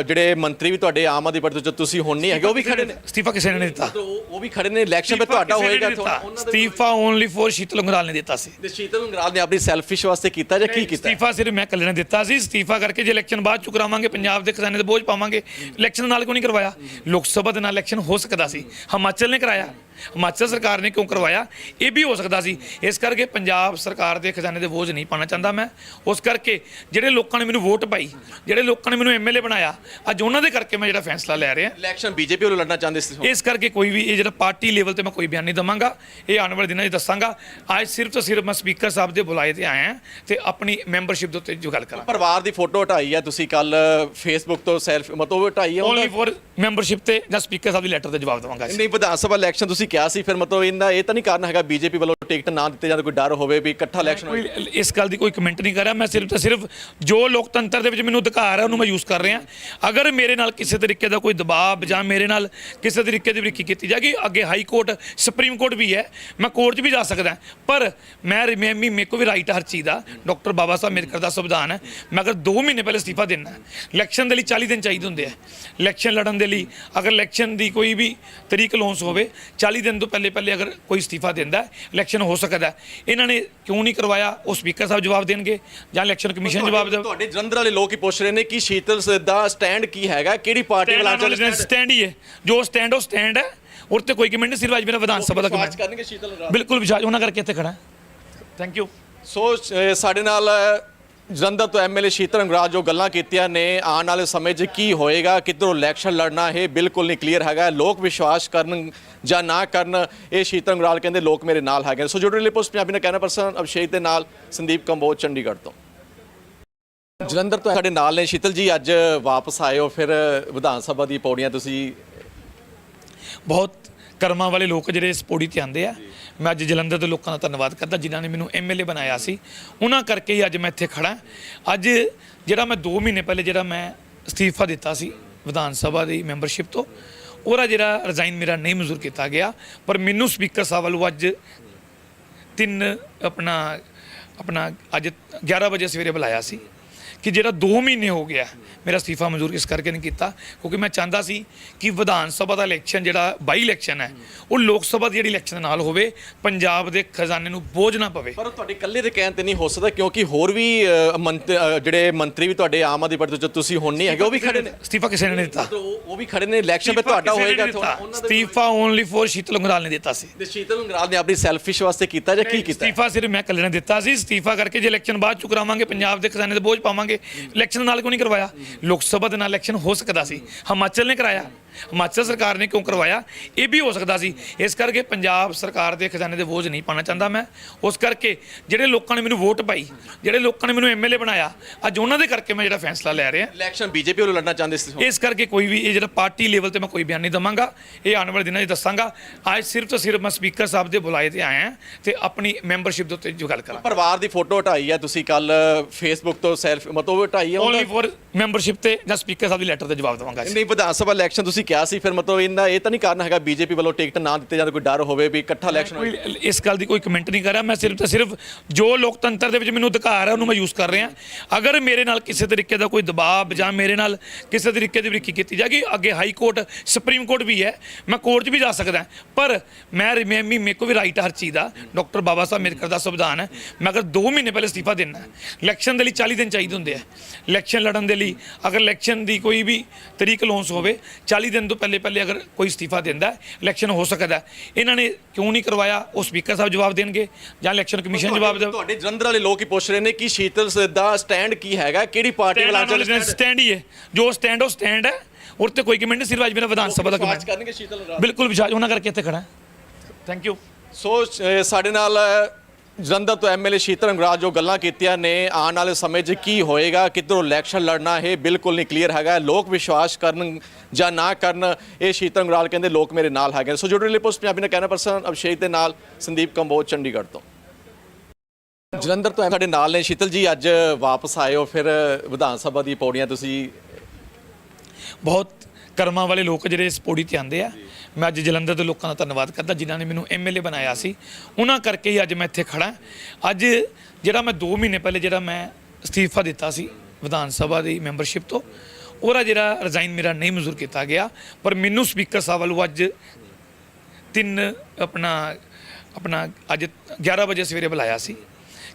A: ਜਿਹੜੇ ਮੰਤਰੀ ਵੀ ਤੁਹਾਡੇ ਆਮ ਆਦਮੀ ਪਾਰਟੀ ਤੋਂ ਤੁਸੀਂ ਹੁਣ ਨਹੀਂ ਹੈਗੇ ਉਹ ਵੀ ਖੜੇ ਨੇ।
B: ਅਸਤੀਫਾ ਕਿਸੇ ਨੇ ਨਹੀਂ ਦਿੱਤਾ।
A: ਉਹ ਵੀ ਖੜੇ ਨੇ ਇਲੈਕਸ਼ਨ 'ਤੇ ਤੁਹਾਡਾ ਹੋਏਗਾ
B: ਅਸਤੀਫਾ ਓਨਲੀ ਫॉर ਸ਼ੀਤਲ ਅੰਗਰਾਲ ਨੇ ਦਿੱਤਾ ਸੀ।
A: ਤੇ ਸ਼ੀਤਲ ਉਂਗਰਾਲ ਨੇ ਆਪਣੀ ਸੈਲਫਿਸ਼ ਵਾਸਤੇ ਕੀਤਾ ਜਾਂ ਕੀ ਕੀਤਾ?
B: ਅਸਤੀਫਾ ਸਿਰਫ ਮੈਂ ਇਕੱਲੇ ਨੇ ਦਿੱਤਾ ਸੀ। ਅਸਤੀਫਾ ਕਰਕੇ ਜੇ ਇਲੈਕਸ਼ਨ ਬਾਅਦ ਚ ਕਰਾਵਾਂਗੇ ਪੰਜਾਬ ਦੇ ਖਜ਼ਾਨੇ ਤੇ ਬੋਝ ਪਾਵਾਂਗੇ। ਇਲੈਕਸ਼ਨ ਨਾਲ ਕਿਉਂ ਨਹੀਂ ਕਰਵਾਇਆ? ਲੋਕ ਸਭਾ ਦੇ ਨਾਲ ਇਲੈਕਸ਼ਨ ਹੋ ਸਕਦਾ ਸੀ। ਹਿਮਾਚਲ ਨੇ ਕਰਾਇਆ। ਹਿਮਾਚਲ ਸਰਕਾਰ ਨੇ ਕਿਉਂ ਕਰਵਾਇਆ? ਇਹ ਵੀ ਹੋ ਸਕਦਾ ਸੀ। ਇਸ ਕਰਕੇ ਪੰਜਾਬ ਸਰਕਾਰ ਦੇ ਖਜ਼ਾਨੇ ਦੇ ਬੋਝ ਨਹੀਂ ਪਾਣਾ ਚਾਹੁੰਦਾ ਮੈਂ। ਉਸ ਕਰਕੇ ਜਿਹੜੇ ਲੋਕਾਂ ਨੇ ਮੈਨੂੰ ਵੋਟ ਪਾਈ ਜਿਹੜੇ ਲੋਕਾਂ ਨੇ ਮੈਨੂੰ ਐਮਐਲਏ ਬਣਾਇਆ ਅੱਜ ਉਹਨਾਂ ਦੇ ਕਰਕੇ ਮੈਂ ਜਿਹੜਾ ਫੈਸਲਾ ਲੈ ਰਿਹਾ।
A: ਇਲੈਕਸ਼ਨ ਬੀਜੇਪੀ ਵੱਲੋਂ ਲੜਨਾ ਚਾਹੁੰਦੇ ਸੀ
B: ਇਸ ਕਰਕੇ ਕੋਈ ਵੀ ਇਹ ਜਿਹੜਾ ਪਾਰਟੀ ਲੈਵਲ ਤੇ ਮੈਂ ਕੋਈ ਬਿਆਨ ਨਹੀਂ ਦਵਾਂਗਾ। ਇਹ ਆਉਣ ਵਾਲੇ ਦਿਨਾਂ 'ਚ ਦੱਸਾਂਗਾ। ਅੱਜ ਸਿਰਫ ਤੇ ਸਿਰਫ ਮੈਂ ਸਪੀਕਰ ਸਾਹਿਬ ਦੇ ਬੁਲਾਏ ਤੇ ਆਇਆ ਤੇ ਆਪਣੀ ਮੈਂਬਰਸ਼ਿਪ ਦੇ ਉੱਤੇ ਜੋ ਗੱਲ ਕਰਾਂ।
A: ਪਰਿਵਾਰ ਦੀ ਫੋਟੋ ਹਟਾਈ ਹੈ ਤੁਸੀਂ ਕੱਲ ਫੇਸਬੁੱਕ ਤੋਂ ਸੈਲਫੀ ਮਤਲਬ ਹਟਾਈ ਹੈ
B: ਓਨਲੀ ਫॉर ਮੈਂਬਰਸ਼ਿਪ ਤੇ ਜਾਂ ਸਪੀਕਰ ਸਾਹਿਬ ਦੀ ਲੈਟਰ ਤੇ ਜਵਾਬ ਦਵਾਂਗਾ
A: ਨਹੀਂ ਵਿਧਾਨ ਸਭਾ ਇਲੈਕਸ਼ਨ ਤੁਸੀਂ ਕਿਹਾ ਸੀ, ਫਿਰ ਮਤਲਬ ਇਹਦਾ ਇਹ ਤਾਂ ਨਹੀਂ ਕਾਰਨ ਹੈਗਾ ਬੀਜੇਪੀ ਵੱਲੋਂ ਟਿਕਟ ਨਾ ਦਿੱਤੇ ਜਾਂ ਕੋਈ ਡਰ ਹੋਵੇ ਵੀ ਇਕੱਠਾ ਇਲੈਕਸ਼ਨ ਹੋਵੇ
B: ਕੋਈ ਇਸ ਗੱਲ ਦੀ ਕੋਈ ਕਮੈਂਟ ਨਹੀਂ ਕਰ ਰਿਹਾ, ਮੈਂ ਸਿਰਫ ਤੇ ਸਿਰਫ ਜੋ ਲੋਕਤੰਤਰ ਦੇ ਵਿੱਚ ਮੈਨੂੰ ਅਧਿਕਾਰ ਹੈ ਉਹਨੂੰ ਮੈਂ ਯੂਜ਼ ਕਰ ਰਿਹਾ। ਅਗਰ ਮੇਰੇ ਨਾਲ ਕਿਸੇ ਤਰੀਕੇ ਦਾ ਕੋਈ ਦਬਾਅ ਜਾਂ ਮੇਰੇ ਨਾਲ ਕਿਸੇ ਤਰੀਕੇ ਦੀ ਬਰੀਕੀ ਕੀਤੀ ਜਾਏਗੀ, ਅੱਗੇ ਹਾਈ ਕੋਰਟ ਸੁਪਰੀਮ ਕੋਰਟ ਵੀ ਹੈ, ਮੈਂ ਕੋਰਟ 'ਚ ਵੀ ਜਾ ਸਕਦਾ ਪਰ ਮੈਂ ਮੈਂ ਵੀ ਮੇਰੇ ਕੋ ਵੀ ਰਾਈਟ ਹਰ ਚੀਜ਼ ਦਾ। ਡਾਕਟਰ ਬਾਬਾ ਸਾਹਿਬ ਅੰਬੇਦਕਰ ਦਾ ਸੰਵਿਧਾਨ ਹੈ। ਮੈਂ ਅਗਰ 2 ਮਹੀਨੇ ਪਹਿਲੇ ਅਸਤੀਫਾ ਦੇਣਾ ਇਲੈਕਸ਼ਨ ਦੇ ਲਈ 40 ਦਿਨ ਚਾਹੀਦੇ ਹੁੰਦੇ ਆ। ਇਲੈਕਸ਼ਨ ਲੜਨ ਦੇ ਲਈ, ਅਗਰ ਇਲੈਕਸ਼ਨ ਦੀ ਕੋਈ ਵੀ ਤਰੀਕ ਲਾਂਚ ਹੋਵੇ 40 ਦਿਨ ਤੋਂ ਪਹਿਲੇ ਪਹਿਲੇ ਅਗਰ ਕੋਈ ਅਸਤੀਫਾ ਦਿੰਦਾ ਇਲੈਕਸ਼ਨ ਹੋ ਸਕਦਾ। ਇਹਨਾਂ ਨੇ ਕਿਉਂ ਨਹੀਂ ਕਰਵਾਇਆ? ਉਹ ਸਪੀਕਰ ਸਾਹਿਬ ਜਵਾਬ ਦੇਣਗੇ ਜਾਂ ਇਲੈਕਸ਼ਨ ਕਮਿਸ਼ਨ ਜਵਾਬ ਦੇ
A: ਤੁਹਾਡੇ ਜਲੰਧਰ ਵਾਲੇ ਲੋਕ ਹੀ ਪੁੱਛ ਰਹੇ ਨੇ ਕਿ ਸ਼ੀਤਲ ਦਾ ਸਟੈਂਡ ਕੀ ਹੈਗਾ ਕਿਹੜੀ ਪਾਰਟੀ ਵੱਲ ਚੱਲ
B: ਸਟੈਂਡ ਹੀ ਹੈ। ਜੋ ਸਟੈਂਡ ਉਹ ਸਟੈਂਡ ਹੈ ਔਰ ਤੇ ਕੋਈ ਕਮੈਂਟ ਨਹੀਂ ਸਿਰਫ ਅੱਜ ਮੇਰਾ ਵਿਧਾਨ ਸਭਾ ਦਾ ਕਮੈਂਟ
A: ਕਰਨਗੇ ਸ਼ੀਤਲ ਉਂਗਰਾਲ
B: ਬਿਲਕੁਲ ਵਿਸ਼ਵਾਸ ਉਹਨਾਂ ਕਰਕੇ ਇੱਥੇ ਖੜਾ ਥੈਂਕ ਯੂ
A: ਸੋ ਸਾਡੇ ਨਾਲ ਜਲੰਧਰ ਤੋਂ ਐਮਐਲਏ ਸ਼ੀਤਲ ਅੰਗਰਾਜ ਜੋ ਗੱਲਾਂ ਕੀਤੀਆਂ ਨੇ, ਆਉਣ ਵਾਲੇ ਸਮੇਂ 'ਚ ਕੀ ਹੋਏਗਾ, ਕਿੱਧਰੋਂ ਇਲੈਕਸ਼ਨ ਲੜਨਾ ਇਹ ਬਿਲਕੁਲ ਨਹੀਂ ਕਲੀਅਰ ਹੈਗਾ। ਲੋਕ ਵਿਸ਼ਵਾਸ ਕਰਨ ਜਾਂ ਨਾ ਕਰਨ, ਇਹ ਸ਼ੀਤਲ ਅੰਗਰਾਲ ਕਹਿੰਦੇ ਲੋਕ ਮੇਰੇ ਨਾਲ ਹੈਗੇ ਨੇ। ਸੋ ਜੁੜੇ ਲਈ ਪੋਸਟ ਪੰਜਾਬੀ ਨੇ ਕਹਿਣਾ ਪਰਸਨ ਅਭਿਸ਼ੇਕ ਦੇ ਨਾਲ ਸੰਦੀਪ ਕੰਬੋਜ, ਚੰਡੀਗੜ੍ਹ ਤੋਂ। ਜਲੰਧਰ ਤੋਂ ਸਾਡੇ ਨਾਲ ਨੇ ਸ਼ੀਤਲ ਜੀ, ਅੱਜ ਵਾਪਸ ਆਏ ਹੋ ਫਿਰ ਵਿਧਾਨ ਸਭਾ ਦੀ ਪੌੜੀਆਂ ਤੁਸੀਂ।
B: ਬਹੁਤ ਕਰਮਾਂ ਵਾਲੇ ਲੋਕ ਜਿਹੜੇ ਇਸ ਪੌੜੀ ਤੇ ਆਉਂਦੇ ਆ, ਮੈਂ ਅੱਜ ਜਲੰਧਰ ਦੇ ਲੋਕਾਂ ਦਾ ਧੰਨਵਾਦ ਕਰਦਾ, ਜਿਨ੍ਹਾਂ ਨੇ ਮੈਨੂੰ ਐਮਐਲਏ ਬਣਾਇਆ ਸੀ। ਉਹਨਾਂ ਕਰਕੇ ਹੀ ਅੱਜ ਮੈਂ ਇੱਥੇ ਖੜਾ ਅੱਜ ਜਿਹੜਾ ਮੈਂ 2 ਮਹੀਨੇ ਪਹਿਲੇ ਜਿਹੜਾ ਮੈਂ ਅਸਤੀਫਾ ਦਿੱਤਾ ਸੀ ਵਿਧਾਨ ਸਭਾ ਦੀ ਮੈਂਬਰਸ਼ਿਪ ਤੋਂ, ਉਹਦਾ ਜਿਹੜਾ ਰਿਜ਼ਾਈਨ ਮੇਰਾ ਨਹੀਂ ਮਨਜ਼ੂਰ ਕੀਤਾ ਗਿਆ, ਪਰ ਮੈਨੂੰ ਸਪੀਕਰ ਸਾਹਿਬ ਵੱਲੋਂ ਅੱਜ ਤਿੰਨ ਆਪਣਾ ਆਪਣਾ ਅੱਜ 11 ਵਜੇ ਸਵੇਰੇ ਬੁਲਾਇਆ ਸੀ। ਕਿ ਜਿਹੜਾ 2 ਮਹੀਨੇ ਹੋ ਗਿਆ ਮੇਰਾ ਅਸਤੀਫਾ ਮਨਜ਼ੂਰ ਇਸ ਕਰਕੇ ਨਹੀਂ ਕੀਤਾ ਕਿਉਂਕਿ ਮੈਂ ਚਾਹੁੰਦਾ ਸੀ ਕਿ ਵਿਧਾਨ ਸਭਾ ਦਾ ਇਲੈਕਸ਼ਨ ਜਿਹੜਾ ਬਾਈ ਇਲੈਕਸ਼ਨ ਹੈ ਉਹ ਲੋਕ ਸਭਾ ਦੀ ਜਿਹੜੀ ਇਲੈਕਸ਼ਨ ਦੇ ਨਾਲ ਹੋਵੇ ਪੰਜਾਬ ਦੇ ਖਜ਼ਾਨੇ ਨੂੰ ਬੋਝ ਨਾ ਪਵੇ।
A: ਪਰ ਤੁਹਾਡੇ ਇਕੱਲੇ ਦੇ ਕਹਿਣ ਤੇ ਨਹੀਂ ਹੋ ਸਕਦਾ ਕਿਉਂਕਿ ਹੋਰ ਵੀ ਜਿਹੜੇ ਮੰਤਰੀ ਵੀ ਤੁਹਾਡੇ ਆਮ ਆਦਮੀ ਪਾਰਟੀ ਤੋਂ ਤੁਸੀਂ ਹੁਣ ਨਹੀਂ ਹੈਗੇ ਉਹ ਵੀ ਖੜੇ ਨੇ।
B: ਅਸਤੀਫਾ ਕਿਸੇ ਨੇ ਨਹੀਂ ਦਿੱਤਾ।
A: ਉਹ ਵੀ ਖੜੇ ਨੇ ਇਲੈਕਸ਼ਨ 'ਤੇ ਤੁਹਾਡਾ ਹੋਏਗਾ
B: ਅਸਤੀਫਾ ਓਨਲੀ ਫॉर ਸ਼ੀਤਲ ਉਂਗਰਾਲ ਨੇ ਦਿੱਤਾ ਸੀ।
A: ਤੇ ਸ਼ੀਤਲ ਉਂਗਰਾਲ ਨੇ ਆਪਣੀ ਸੈਲਫਿਸ਼ ਵਾਸਤੇ ਕੀਤਾ ਜਾਂ ਕੀ ਕੀਤਾ?
B: ਅਸਤੀਫਾ ਸਿਰਫ ਮੈਂ ਇਕੱਲੇ ਨੇ ਦਿੱਤਾ ਸੀ। ਅਸਤੀਫਾ ਕਰਕੇ ਜੇ ਇਲੈਕਸ਼ਨ ਬਾਅਦ ਚ ਕਰਾਵਾਂਗੇ ਪੰਜਾਬ ਦੇ ਖਜ਼ਾਨੇ ਤੇ ਬੋਝ ਪਾਵਾਂਗੇ ਇਲੈਕਸ਼ਨ ਨਾਲ ਕਿਉਂ ਨਹੀਂ ਕਰਵਾਇਆ? ਲੋਕ ਸਭਾ ਦੇ ਨਾਲ ਇਲੈਕਸ਼ਨ ਹੋ ਸਕਦਾ ਸੀ। ਹਿਮਾਚਲ ਨੇ ਕਰਾਇਆ। ਹਿਮਾਚਲ ਸਰਕਾਰ ਨੇ ਕਿਉਂ ਕਰਵਾਇਆ? ਇਹ ਵੀ ਹੋ ਸਕਦਾ ਸੀ। ਇਸ ਕਰਕੇ ਪੰਜਾਬ ਸਰਕਾਰ ਦੇ ਖਜ਼ਾਨੇ ਦੇ ਬੋਝ ਨਹੀਂ ਪਾਣਾ ਚਾਹੁੰਦਾ ਮੈਂ। ਉਸ ਕਰਕੇ ਜਿਹੜੇ ਲੋਕਾਂ ਨੇ ਮੈਨੂੰ ਵੋਟ ਪਾਈ ਜਿਹੜੇ ਲੋਕਾਂ ਨੇ ਮੈਨੂੰ ਐਮਐਲਏ ਬਣਾਇਆ ਅੱਜ ਉਹਨਾਂ ਦੇ ਕਰਕੇ ਮੈਂ ਜਿਹੜਾ ਫੈਸਲਾ ਲੈ ਰਿਹਾ।
A: ਇਲੈਕਸ਼ਨ ਬੀਜੇਪੀ ਵੱਲੋਂ ਲੜਨਾ ਚਾਹੁੰਦੇ ਸੀ।
B: ਇਸ ਕਰਕੇ ਕੋਈ ਵੀ ਇਹ ਜਿਹੜਾ ਪਾਰਟੀ ਲੈਵਲ ਤੇ ਮੈਂ ਕੋਈ ਬਿਆਨ ਨਹੀਂ ਦਵਾਂਗਾ। ਇਹ ਆਉਣ ਵਾਲੇ ਦਿਨਾਂ 'ਚ ਦੱਸਾਂਗਾ। ਅੱਜ ਸਿਰਫ ਤੇ ਸਿਰਫ ਮੈਂ ਸਪੀਕਰ ਸਾਹਿਬ ਦੇ ਬੁਲਾਏ ਤੇ ਆਇਆ ਤੇ ਆਪਣੀ ਮੈਂਬਰਸ਼ਿਪ ਦੇ ਉੱਤੇ ਜੋ ਗੱਲ ਕਰਾਂ
A: ਪਰਿਵਾਰ ਦੀ ਫੋਟੋ ਹਟਾਈ ਹੈ ਤੁਸੀਂ ਕੱਲ ਫੇਸਬੁੱਕ ਤੋਂ ਸੈਲਫ ਮਤਲਬ ਹਟਾਈ ਹੈ
B: ਓਨਲੀ ਫॉर ਮੈਂਬਰਸ਼ਿਪ ਤੇ ਜਾਂ ਸਪੀਕਰ ਸਾਹਿਬ ਦੀ ਲੈਟਰ ਤੇ ਜਵਾਬ ਦਵਾਂਗਾ
A: ਨਹੀਂ ਵਿਧਾਨ ਸਭਾ ਇਲੈਕਸ਼ਨ ਤੁਸੀਂ ਕਿਹਾ ਸੀ, ਫਿਰ ਮਤਲਬ ਇਹਨਾਂ ਇਹ ਤਾਂ ਨਹੀਂ ਕਾਰਨ ਹੈਗਾ ਬੀਜੇਪੀ ਵੱਲੋਂ ਟਿਕਟ ਨਾ ਦਿੱਤੇ ਜਾਂਦੇ ਕੋਈ ਡਰ ਹੋਵੇ ਵੀ ਇਕੱਠਾ ਇਲੈਕਸ਼ਨ ਹੋਵੇ
B: ਕੋਈ, ਇਸ ਗੱਲ ਦੀ ਕੋਈ ਕਮੈਂਟ ਨਹੀਂ ਕਰ ਰਿਹਾ, ਮੈਂ ਸਿਰਫ ਤਾਂ ਸਿਰਫ ਜੋ ਲੋਕਤੰਤਰ ਦੇ ਵਿੱਚ ਮੈਨੂੰ ਅਧਿਕਾਰ ਹੈ ਉਹਨੂੰ ਮੈਂ ਯੂਜ਼ ਕਰ ਰਿਹਾ। ਅਗਰ ਮੇਰੇ ਨਾਲ ਕਿਸੇ ਤਰੀਕੇ ਦਾ ਕੋਈ ਦਬਾਅ ਜਾਂ ਮੇਰੇ ਨਾਲ ਕਿਸੇ ਤਰੀਕੇ ਦੀ ਬਰੀਕੀ ਕੀਤੀ ਜਾਏਗੀ, ਅੱਗੇ ਹਾਈ ਕੋਰਟ ਸੁਪਰੀਮ ਕੋਰਟ ਵੀ ਹੈ, ਮੈਂ ਕੋਰਟ 'ਚ ਵੀ ਜਾ ਸਕਦਾ ਪਰ ਮੈਂ ਰਿਮੈਂਬੀ ਮੇਰੇ ਕੋ ਵੀ ਰਾਈਟ ਹਰ ਚੀਜ਼ ਦਾ। ਡਾਕਟਰ ਬਾਬਾ ਸਾਹਿਬ ਅੰਬੇਦਕਰ ਦਾ ਸੰਵਿਧਾਨ ਹੈ। ਮੈਂ ਅਗਰ 2 ਮਹੀਨੇ ਪਹਿਲੇ ਅਸਤੀਫਾ ਦੇਣਾ ਇਲੈਕਸ਼ਨ ਦੇ ਲਈ 40 ਦਿਨ ਚਾਹੀਦੇ ਹੁੰਦੇ ਆ। ਇਲੈਕਸ਼ਨ ਲੜਨ ਦੇ ਲਈ, ਅਗਰ ਇਲੈਕਸ਼ਨ ਦੀ ਕੋਈ ਵੀ ਤਰੀਕ ਲੌਂਸ ਹੋਵੇ 40 ਦਿਨ ਤੋਂ ਪਹਿਲੇ ਪਹਿਲੇ ਅਗਰ ਕੋਈ ਅਸਤੀਫਾ ਦਿੰਦਾ ਇਲੈਕਸ਼ਨ ਹੋ ਸਕਦਾ। ਇਹਨਾਂ ਨੇ ਕਿਉਂ ਨਹੀਂ ਕਰਵਾਇਆ? ਉਹ ਸਪੀਕਰ ਸਾਹਿਬ ਜਵਾਬ ਦੇਣਗੇ ਜਾਂ ਇਲੈਕਸ਼ਨ ਕਮਿਸ਼ਨ ਜਵਾਬ ਦੇ
A: ਤੁਹਾਡੇ ਜਲੰਧਰ ਵਾਲੇ ਲੋਕ ਹੀ ਪੁੱਛ ਰਹੇ ਨੇ ਕਿ ਸ਼ੀਤਲ ਦਾ ਸਟੈਂਡ ਕੀ ਹੈਗਾ ਕਿਹੜੀ ਪਾਰਟੀ ਵੱਲ ਚੱਲ
B: ਸਟੈਂਡ ਹੀ? ਹੈ ਜੋ ਸਟੈਂਡ ਉਹ ਸਟੈਂਡ ਹੈ। ਔਰ ਤੇ ਕੋਈ ਕਮੈਂਟ ਨਹੀਂ ਸਿਰਫ ਅੱਜ ਮੇਰਾ ਵਿਧਾਨ ਸਭਾ ਦਾ ਕਮੈਂਟ
A: ਕਰਨਗੇ ਸ਼ੀਤਲ ਉਂਗਰਾਲ
B: ਬਿਲਕੁਲ ਵਿਸ਼ਵਾਸ ਉਹਨਾਂ ਕਰਕੇ ਇੱਥੇ ਖੜਾ ਥੈਂਕ ਯੂ
A: ਸੋ ਸਾਡੇ ਨਾਲ ਜਲੰਧਰ ਤੋਂ ਐਮਐਲਏ ਸ਼ੀਤਲ ਅੰਗਰਾਜ ਜੋ ਗੱਲਾਂ ਕੀਤੀਆਂ ਨੇ, ਆਉਣ ਵਾਲੇ ਸਮੇਂ 'ਚ ਕੀ ਹੋਏਗਾ, ਕਿੱਧਰੋਂ ਇਲੈਕਸ਼ਨ ਲੜਨਾ ਇਹ ਬਿਲਕੁਲ ਨਹੀਂ ਕਲੀਅਰ ਹੈਗਾ ਲੋਕ ਵਿਸ਼ਵਾਸ ਕਰਨ ਜਾਂ ਨਾ ਕਰਨ, ਇਹ ਸ਼ੀਤਲ ਅੰਗਰਾਜ ਕਹਿੰਦੇ ਲੋਕ ਮੇਰੇ ਨਾਲ ਹੈਗੇ ਨੇ। ਸੋ ਜੁੜੇ ਲਈ ਪੋਸਟ ਪੰਜਾਬੀ ਦਾ ਕਹਿਣਾ ਪਰਸਨ ਅਭਿਸ਼ੇਕ ਦੇ ਨਾਲ, ਸੰਦੀਪ ਕੰਬੋਜ, ਚੰਡੀਗੜ੍ਹ ਤੋਂ ਜਲੰਧਰ ਤੋਂ ਸਾਡੇ ਨਾਲ ਨੇ ਸ਼ੀਤਲ ਜੀ, ਅੱਜ ਵਾਪਸ ਆਏ ਹੋ, ਫਿਰ ਵਿਧਾਨ ਸਭਾ ਦੀ ਪੌੜੀਆਂ ਤੁਸੀਂ
B: ਬਹੁਤ ਕਰਮਾਂ ਵਾਲੇ ਲੋਕ ਜਿਹੜੇ ਇਸ ਪੌੜੀ ਤੇ ਆਉਂਦੇ ਆ ਮੈਂ ਅੱਜ ਜਲੰਧਰ ਦੇ ਲੋਕਾਂ ਦਾ ਧੰਨਵਾਦ ਕਰਦਾ, ਜਿਨ੍ਹਾਂ ਨੇ ਮੈਨੂੰ ਐਮਐਲਏ ਬਣਾਇਆ ਸੀ। ਉਹਨਾਂ ਕਰਕੇ ਹੀ ਅੱਜ ਮੈਂ ਇੱਥੇ ਖੜਾ ਅੱਜ ਜਿਹੜਾ ਮੈਂ 2 ਮਹੀਨੇ ਪਹਿਲੇ ਜਿਹੜਾ ਮੈਂ ਅਸਤੀਫਾ ਦਿੱਤਾ ਸੀ ਵਿਧਾਨ ਸਭਾ ਦੀ ਮੈਂਬਰਸ਼ਿਪ ਤੋਂ, ਉਹਦਾ ਜਿਹੜਾ ਰਿਜ਼ਾਈਨ ਮੇਰਾ ਨਹੀਂ ਮਨਜ਼ੂਰ ਕੀਤਾ ਗਿਆ। ਪਰ ਮੈਨੂੰ ਸਪੀਕਰ ਸਾਹਿਬ ਵੱਲੋਂ ਅੱਜ ਤਿੰਨ ਆਪਣਾ ਆਪਣਾ ਅੱਜ 11 ਵਜੇ ਸਵੇਰੇ ਬੁਲਾਇਆ ਸੀ।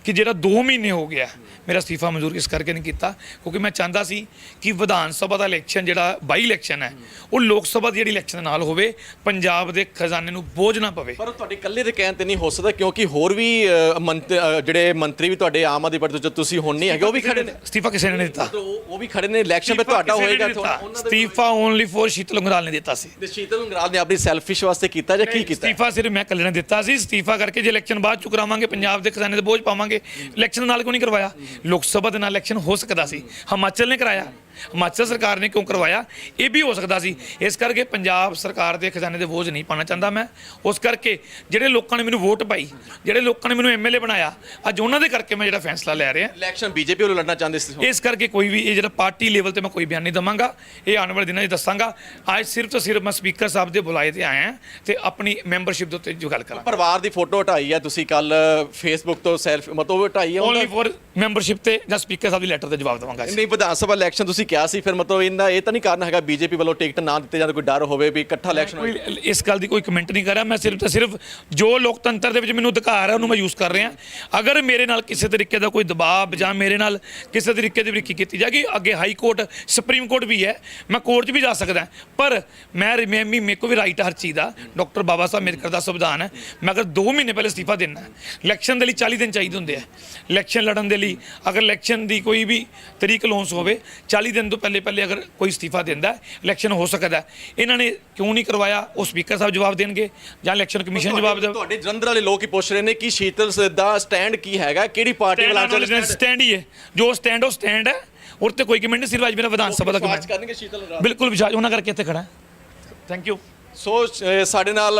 B: ਕਿ ਜਿਹੜਾ 2 ਮਹੀਨੇ ਹੋ ਗਿਆ ਮੇਰਾ ਅਸਤੀਫਾ ਮਨਜ਼ੂਰ ਇਸ ਕਰਕੇ ਨਹੀਂ ਕੀਤਾ ਕਿਉਂਕਿ ਮੈਂ ਚਾਹੁੰਦਾ ਸੀ ਕਿ ਵਿਧਾਨ ਸਭਾ ਦਾ ਇਲੈਕਸ਼ਨ ਜਿਹੜਾ ਬਾਈ ਇਲੈਕਸ਼ਨ ਹੈ ਉਹ ਲੋਕ ਸਭਾ ਦੀ ਜਿਹੜੀ ਇਲੈਕਸ਼ਨ ਨਾਲ ਹੋਵੇ ਪੰਜਾਬ ਦੇ ਖਜ਼ਾਨੇ ਨੂੰ ਬੋਝ ਨਾ ਪਵੇ।
A: ਪਰ ਤੁਹਾਡੇ ਇਕੱਲੇ ਦੇ ਕਹਿਣ ਤੇ ਨਹੀਂ ਹੋ ਸਕਦਾ ਕਿਉਂਕਿ ਹੋਰ ਵੀ ਅ, ਮੰਤ- ਅ, ਜਿਹੜੇ ਮੰਤਰੀ ਵੀ ਤੁਹਾਡੇ ਆਮ ਆਦਮੀ ਪਾਰਟੀ ਤੋਂ ਤੁਸੀਂ ਹੁਣ ਨਹੀਂ ਹੈਗੇ ਉਹ ਵੀ ਖੜੇ ਨੇ।
B: ਅਸਤੀਫਾ ਕਿਸੇ ਨੇ ਨਹੀਂ ਦਿੱਤਾ।
A: ਉਹ ਉਹ ਵੀ ਖੜੇ ਨੇ ਇਲੈਕਸ਼ਨ 'ਤੇ ਤੁਹਾਡਾ
B: ਕਿਸੇ ਨੇ
A: ਹੋਏਗਾ
B: ਨਹੀਂ ਦਿੱਤਾ।
A: ਉਹਨਾਂ ਦੇ
B: ਅਸਤੀਫਾ ਓਨਲੀ ਫॉर ਸ਼ੀਤਲ ਉਂਗਰਾਲ ਨੇ ਦਿੱਤਾ ਸੀ।
A: ਤੇ ਸ਼ੀਤਲ ਉਂਗਰਾਲ ਨੇ ਆਪਣੀ ਸੈਲਫਿਸ਼ ਵਾਸਤੇ ਕੀਤਾ ਜਾਂ ਕੀ ਕੀਤਾ?
B: ਅਸਤੀਫਾ ਸਿਰਫ ਮੈਂ ਇਕੱਲੇ ਨੇ ਦਿੱਤਾ ਸੀ। ਅਸਤੀਫਾ ਕਰਕੇ ਜੇ ਇਲੈਕਸ਼ਨ ਬਾਅਦ ਚ ਕਰਾਵਾਂਗੇ ਪੰਜਾਬ ਦੇ ਖਜ਼ਾਨੇ ਤੇ ਬੋਝ ਪਾਵਾਂਗੇ। ਇਲੈਕਸ਼ਨ ਨਾਲ ਕਿਉਂ ਨਹੀਂ ਕਰਵਾਇਆ? ਲੋਕ ਸਭਾ ਦੇ ਨਾਲ ਇਲੈਕਸ਼ਨ ਹੋ ਸਕਦਾ ਸੀ। ਹਿਮਾਚਲ ਨੇ ਕਰਾਇਆ। ਹਿਮਾਚਲ ਸਰਕਾਰ ਨੇ ਕਿਉਂ ਕਰਵਾਇਆ? ਇਹ ਵੀ ਹੋ ਸਕਦਾ ਸੀ। ਇਸ ਕਰਕੇ ਪੰਜਾਬ ਸਰਕਾਰ ਦੇ ਖਜ਼ਾਨੇ ਦੇ ਬੋਝ ਨਹੀਂ ਪਾਣਾ ਚਾਹੁੰਦਾ ਮੈਂ। ਉਸ ਕਰਕੇ ਜਿਹੜੇ ਲੋਕਾਂ ਨੇ ਮੈਨੂੰ ਵੋਟ ਪਾਈ ਜਿਹੜੇ ਲੋਕਾਂ ਨੇ ਮੈਨੂੰ ਐਮਐਲਏ ਬਣਾਇਆ ਅੱਜ ਉਹਨਾਂ ਦੇ ਕਰਕੇ ਮੈਂ ਜਿਹੜਾ ਫੈਸਲਾ ਲੈ ਰਿਹਾ।
A: ਇਲੈਕਸ਼ਨ ਬੀਜੇਪੀ ਵੱਲੋਂ ਲੜਨਾ ਚਾਹੁੰਦੇ ਸੀ
B: ਇਸ ਕਰਕੇ ਕੋਈ ਵੀ ਇਹ ਜਿਹੜਾ ਪਾਰਟੀ ਲੈਵਲ ਤੇ ਮੈਂ ਕੋਈ ਬਿਆਨ ਨਹੀਂ ਦਵਾਂਗਾ। ਇਹ ਆਉਣ ਵਾਲੇ ਦਿਨਾਂ 'ਚ ਦੱਸਾਂਗਾ। ਅੱਜ ਸਿਰਫ ਤੇ ਸਿਰਫ ਮੈਂ ਸਪੀਕਰ ਸਾਹਿਬ ਦੇ ਬੁਲਾਏ ਤੇ ਆਇਆ ਤੇ ਆਪਣੀ ਮੈਂਬਰਸ਼ਿਪ ਦੇ ਉੱਤੇ ਜੋ ਗੱਲ ਕਰਾਂ
A: ਪਰਿਵਾਰ ਦੀ ਫੋਟੋ ਹਟਾਈ ਹੈ ਤੁਸੀਂ ਕੱਲ ਫੇਸਬੁੱਕ ਤੋਂ ਸੈਲਫ ਮਤਲਬ ਹਟਾਈ ਹੈ
B: ਓਨਲੀ ਫॉर ਮੈਂਬਰਸ਼ਿਪ ਤੇ ਜਾਂ ਸਪੀਕਰ ਸਾਹਿਬ ਦੀ ਲੈਟਰ ਤੇ ਜਵਾਬ ਦਵਾਂਗਾ
A: ਨਹੀਂ ਵਿਧਾਨ ਸਭਾ ਇਲੈਕਸ਼ਨ ਤੁਸੀਂ ਕਿਹਾ ਸੀ ਫਿਰ ਮਤਲਬ ਇਹਨਾਂ ਇਹ ਤਾਂ ਨਹੀਂ ਕਾਰਨ ਹੈਗਾ ਬੀਜੇਪੀ ਵੱਲੋਂ ਟਿਕਟ ਨਾ ਦਿੱਤੇ ਜਾਂਦੇ ਕੋਈ ਡਰ ਹੋਵੇ ਵੀ ਇਕੱਠਾ ਇਲੈਕਸ਼ਨ ਹੋਵੇ
B: ਇਸ ਗੱਲ ਦੀ ਕੋਈ ਕਮੈਂਟ ਨਹੀਂ ਕਰ ਰਿਹਾ ਮੈਂ ਸਿਰਫ ਤੇ ਸਿਰਫ ਜੋ ਲੋਕਤੰਤਰ ਦੇ ਵਿੱਚ ਮੈਨੂੰ ਅਧਿਕਾਰ ਹੈ ਉਹਨੂੰ ਮੈਂ ਯੂਜ਼ ਕਰ ਰਿਹਾ। ਅਗਰ ਮੇਰੇ ਨਾਲ ਕਿਸੇ ਤਰੀਕੇ ਦਾ ਕੋਈ ਦਬਾਅ ਜਾਂ ਮੇਰੇ ਨਾਲ ਕਿਸੇ ਤਰੀਕੇ ਦੀ ਬਰੀਕੀ ਕੀਤੀ ਜਾਏਗੀ ਅੱਗੇ ਹਾਈ ਕੋਰਟ ਸੁਪਰੀਮ ਕੋਰਟ ਵੀ ਹੈ ਮੈਂ ਕੋਰਟ 'ਚ ਵੀ ਜਾ ਸਕਦਾ ਪਰ ਮੈਂ ਰਿਮੈਂਬੀ ਮੇਰੇ ਕੋ ਵੀ ਰਾਈਟ ਹਰ ਚੀਜ਼ ਦਾ। ਡਾਕਟਰ ਬਾਬਾ ਸਾਹਿਬ ਅੰਬੇਦਕਰ ਦਾ ਸੰਵਿਧਾਨ ਹੈ। ਮੈਂ ਅਗਰ 2 ਮਹੀਨੇ ਪਹਿਲੇ ਅਸਤੀਫਾ ਦੇਣਾ ਇਲੈਕਸ਼ਨ ਦੇ ਲਈ 40 ਦਿਨ ਚਾਹੀਦੇ ਹੁੰਦੇ ਆ। ਇਲੈਕਸ਼ਨ ਲੜਨ ਦੇ ਲਈ ਅਗਰ ਇਲੈਕਸ਼ਨ ਦੀ ਕੋਈ ਵੀ ਤਰੀਕ ਲਾਂਚ ਹੋਵੇ 40 ਦਿਨ ਤੋਂ ਪਹਿਲੇ ਪਹਿਲੇ ਅਗਰ ਕੋਈ ਅਸਤੀਫਾ ਦਿੰਦਾ ਇਲੈਕਸ਼ਨ ਹੋ ਸਕਦਾ। ਇਹਨਾਂ ਨੇ ਕਿਉਂ ਨਹੀਂ ਕਰਵਾਇਆ? ਉਹ ਸਪੀਕਰ ਸਾਹਿਬ ਜਵਾਬ ਦੇਣਗੇ ਜਾਂ ਇਲੈਕਸ਼ਨ ਕਮਿਸ਼ਨ ਜਵਾਬ ਦੇ
A: ਤੁਹਾਡੇ ਜਲੰਧਰ ਵਾਲੇ ਲੋਕ ਹੀ ਪੁੱਛ ਰਹੇ ਨੇ ਕਿ ਸ਼ੀਤਲ ਦਾ ਸਟੈਂਡ ਕੀ ਹੈਗਾ ਕਿਹੜੀ ਪਾਰਟੀ ਵੱਲ ਚੱਲ
B: ਸਟੈਂਡ ਹੀ ਹੈ। ਜੋ ਸਟੈਂਡ ਉਹ ਸਟੈਂਡ ਹੈ। ਔਰ ਤੇ ਕੋਈ ਕਮੈਂਟ ਨਹੀਂ ਸਿਰਫ ਅੱਜ ਮੇਰਾ ਵਿਧਾਨ ਸਭਾ ਦਾ ਕਮੈਂਟ
A: ਕਰਨਗੇ ਸ਼ੀਤਲ ਉਂਗਰਾਲ
B: ਬਿਲਕੁਲ ਵਿਸ਼ਵਾਸ ਉਹਨਾਂ ਕਰਕੇ ਇੱਥੇ ਖੜਾ ਥੈਂਕ ਯੂ
A: ਸੋ ਸਾਡੇ ਨਾਲ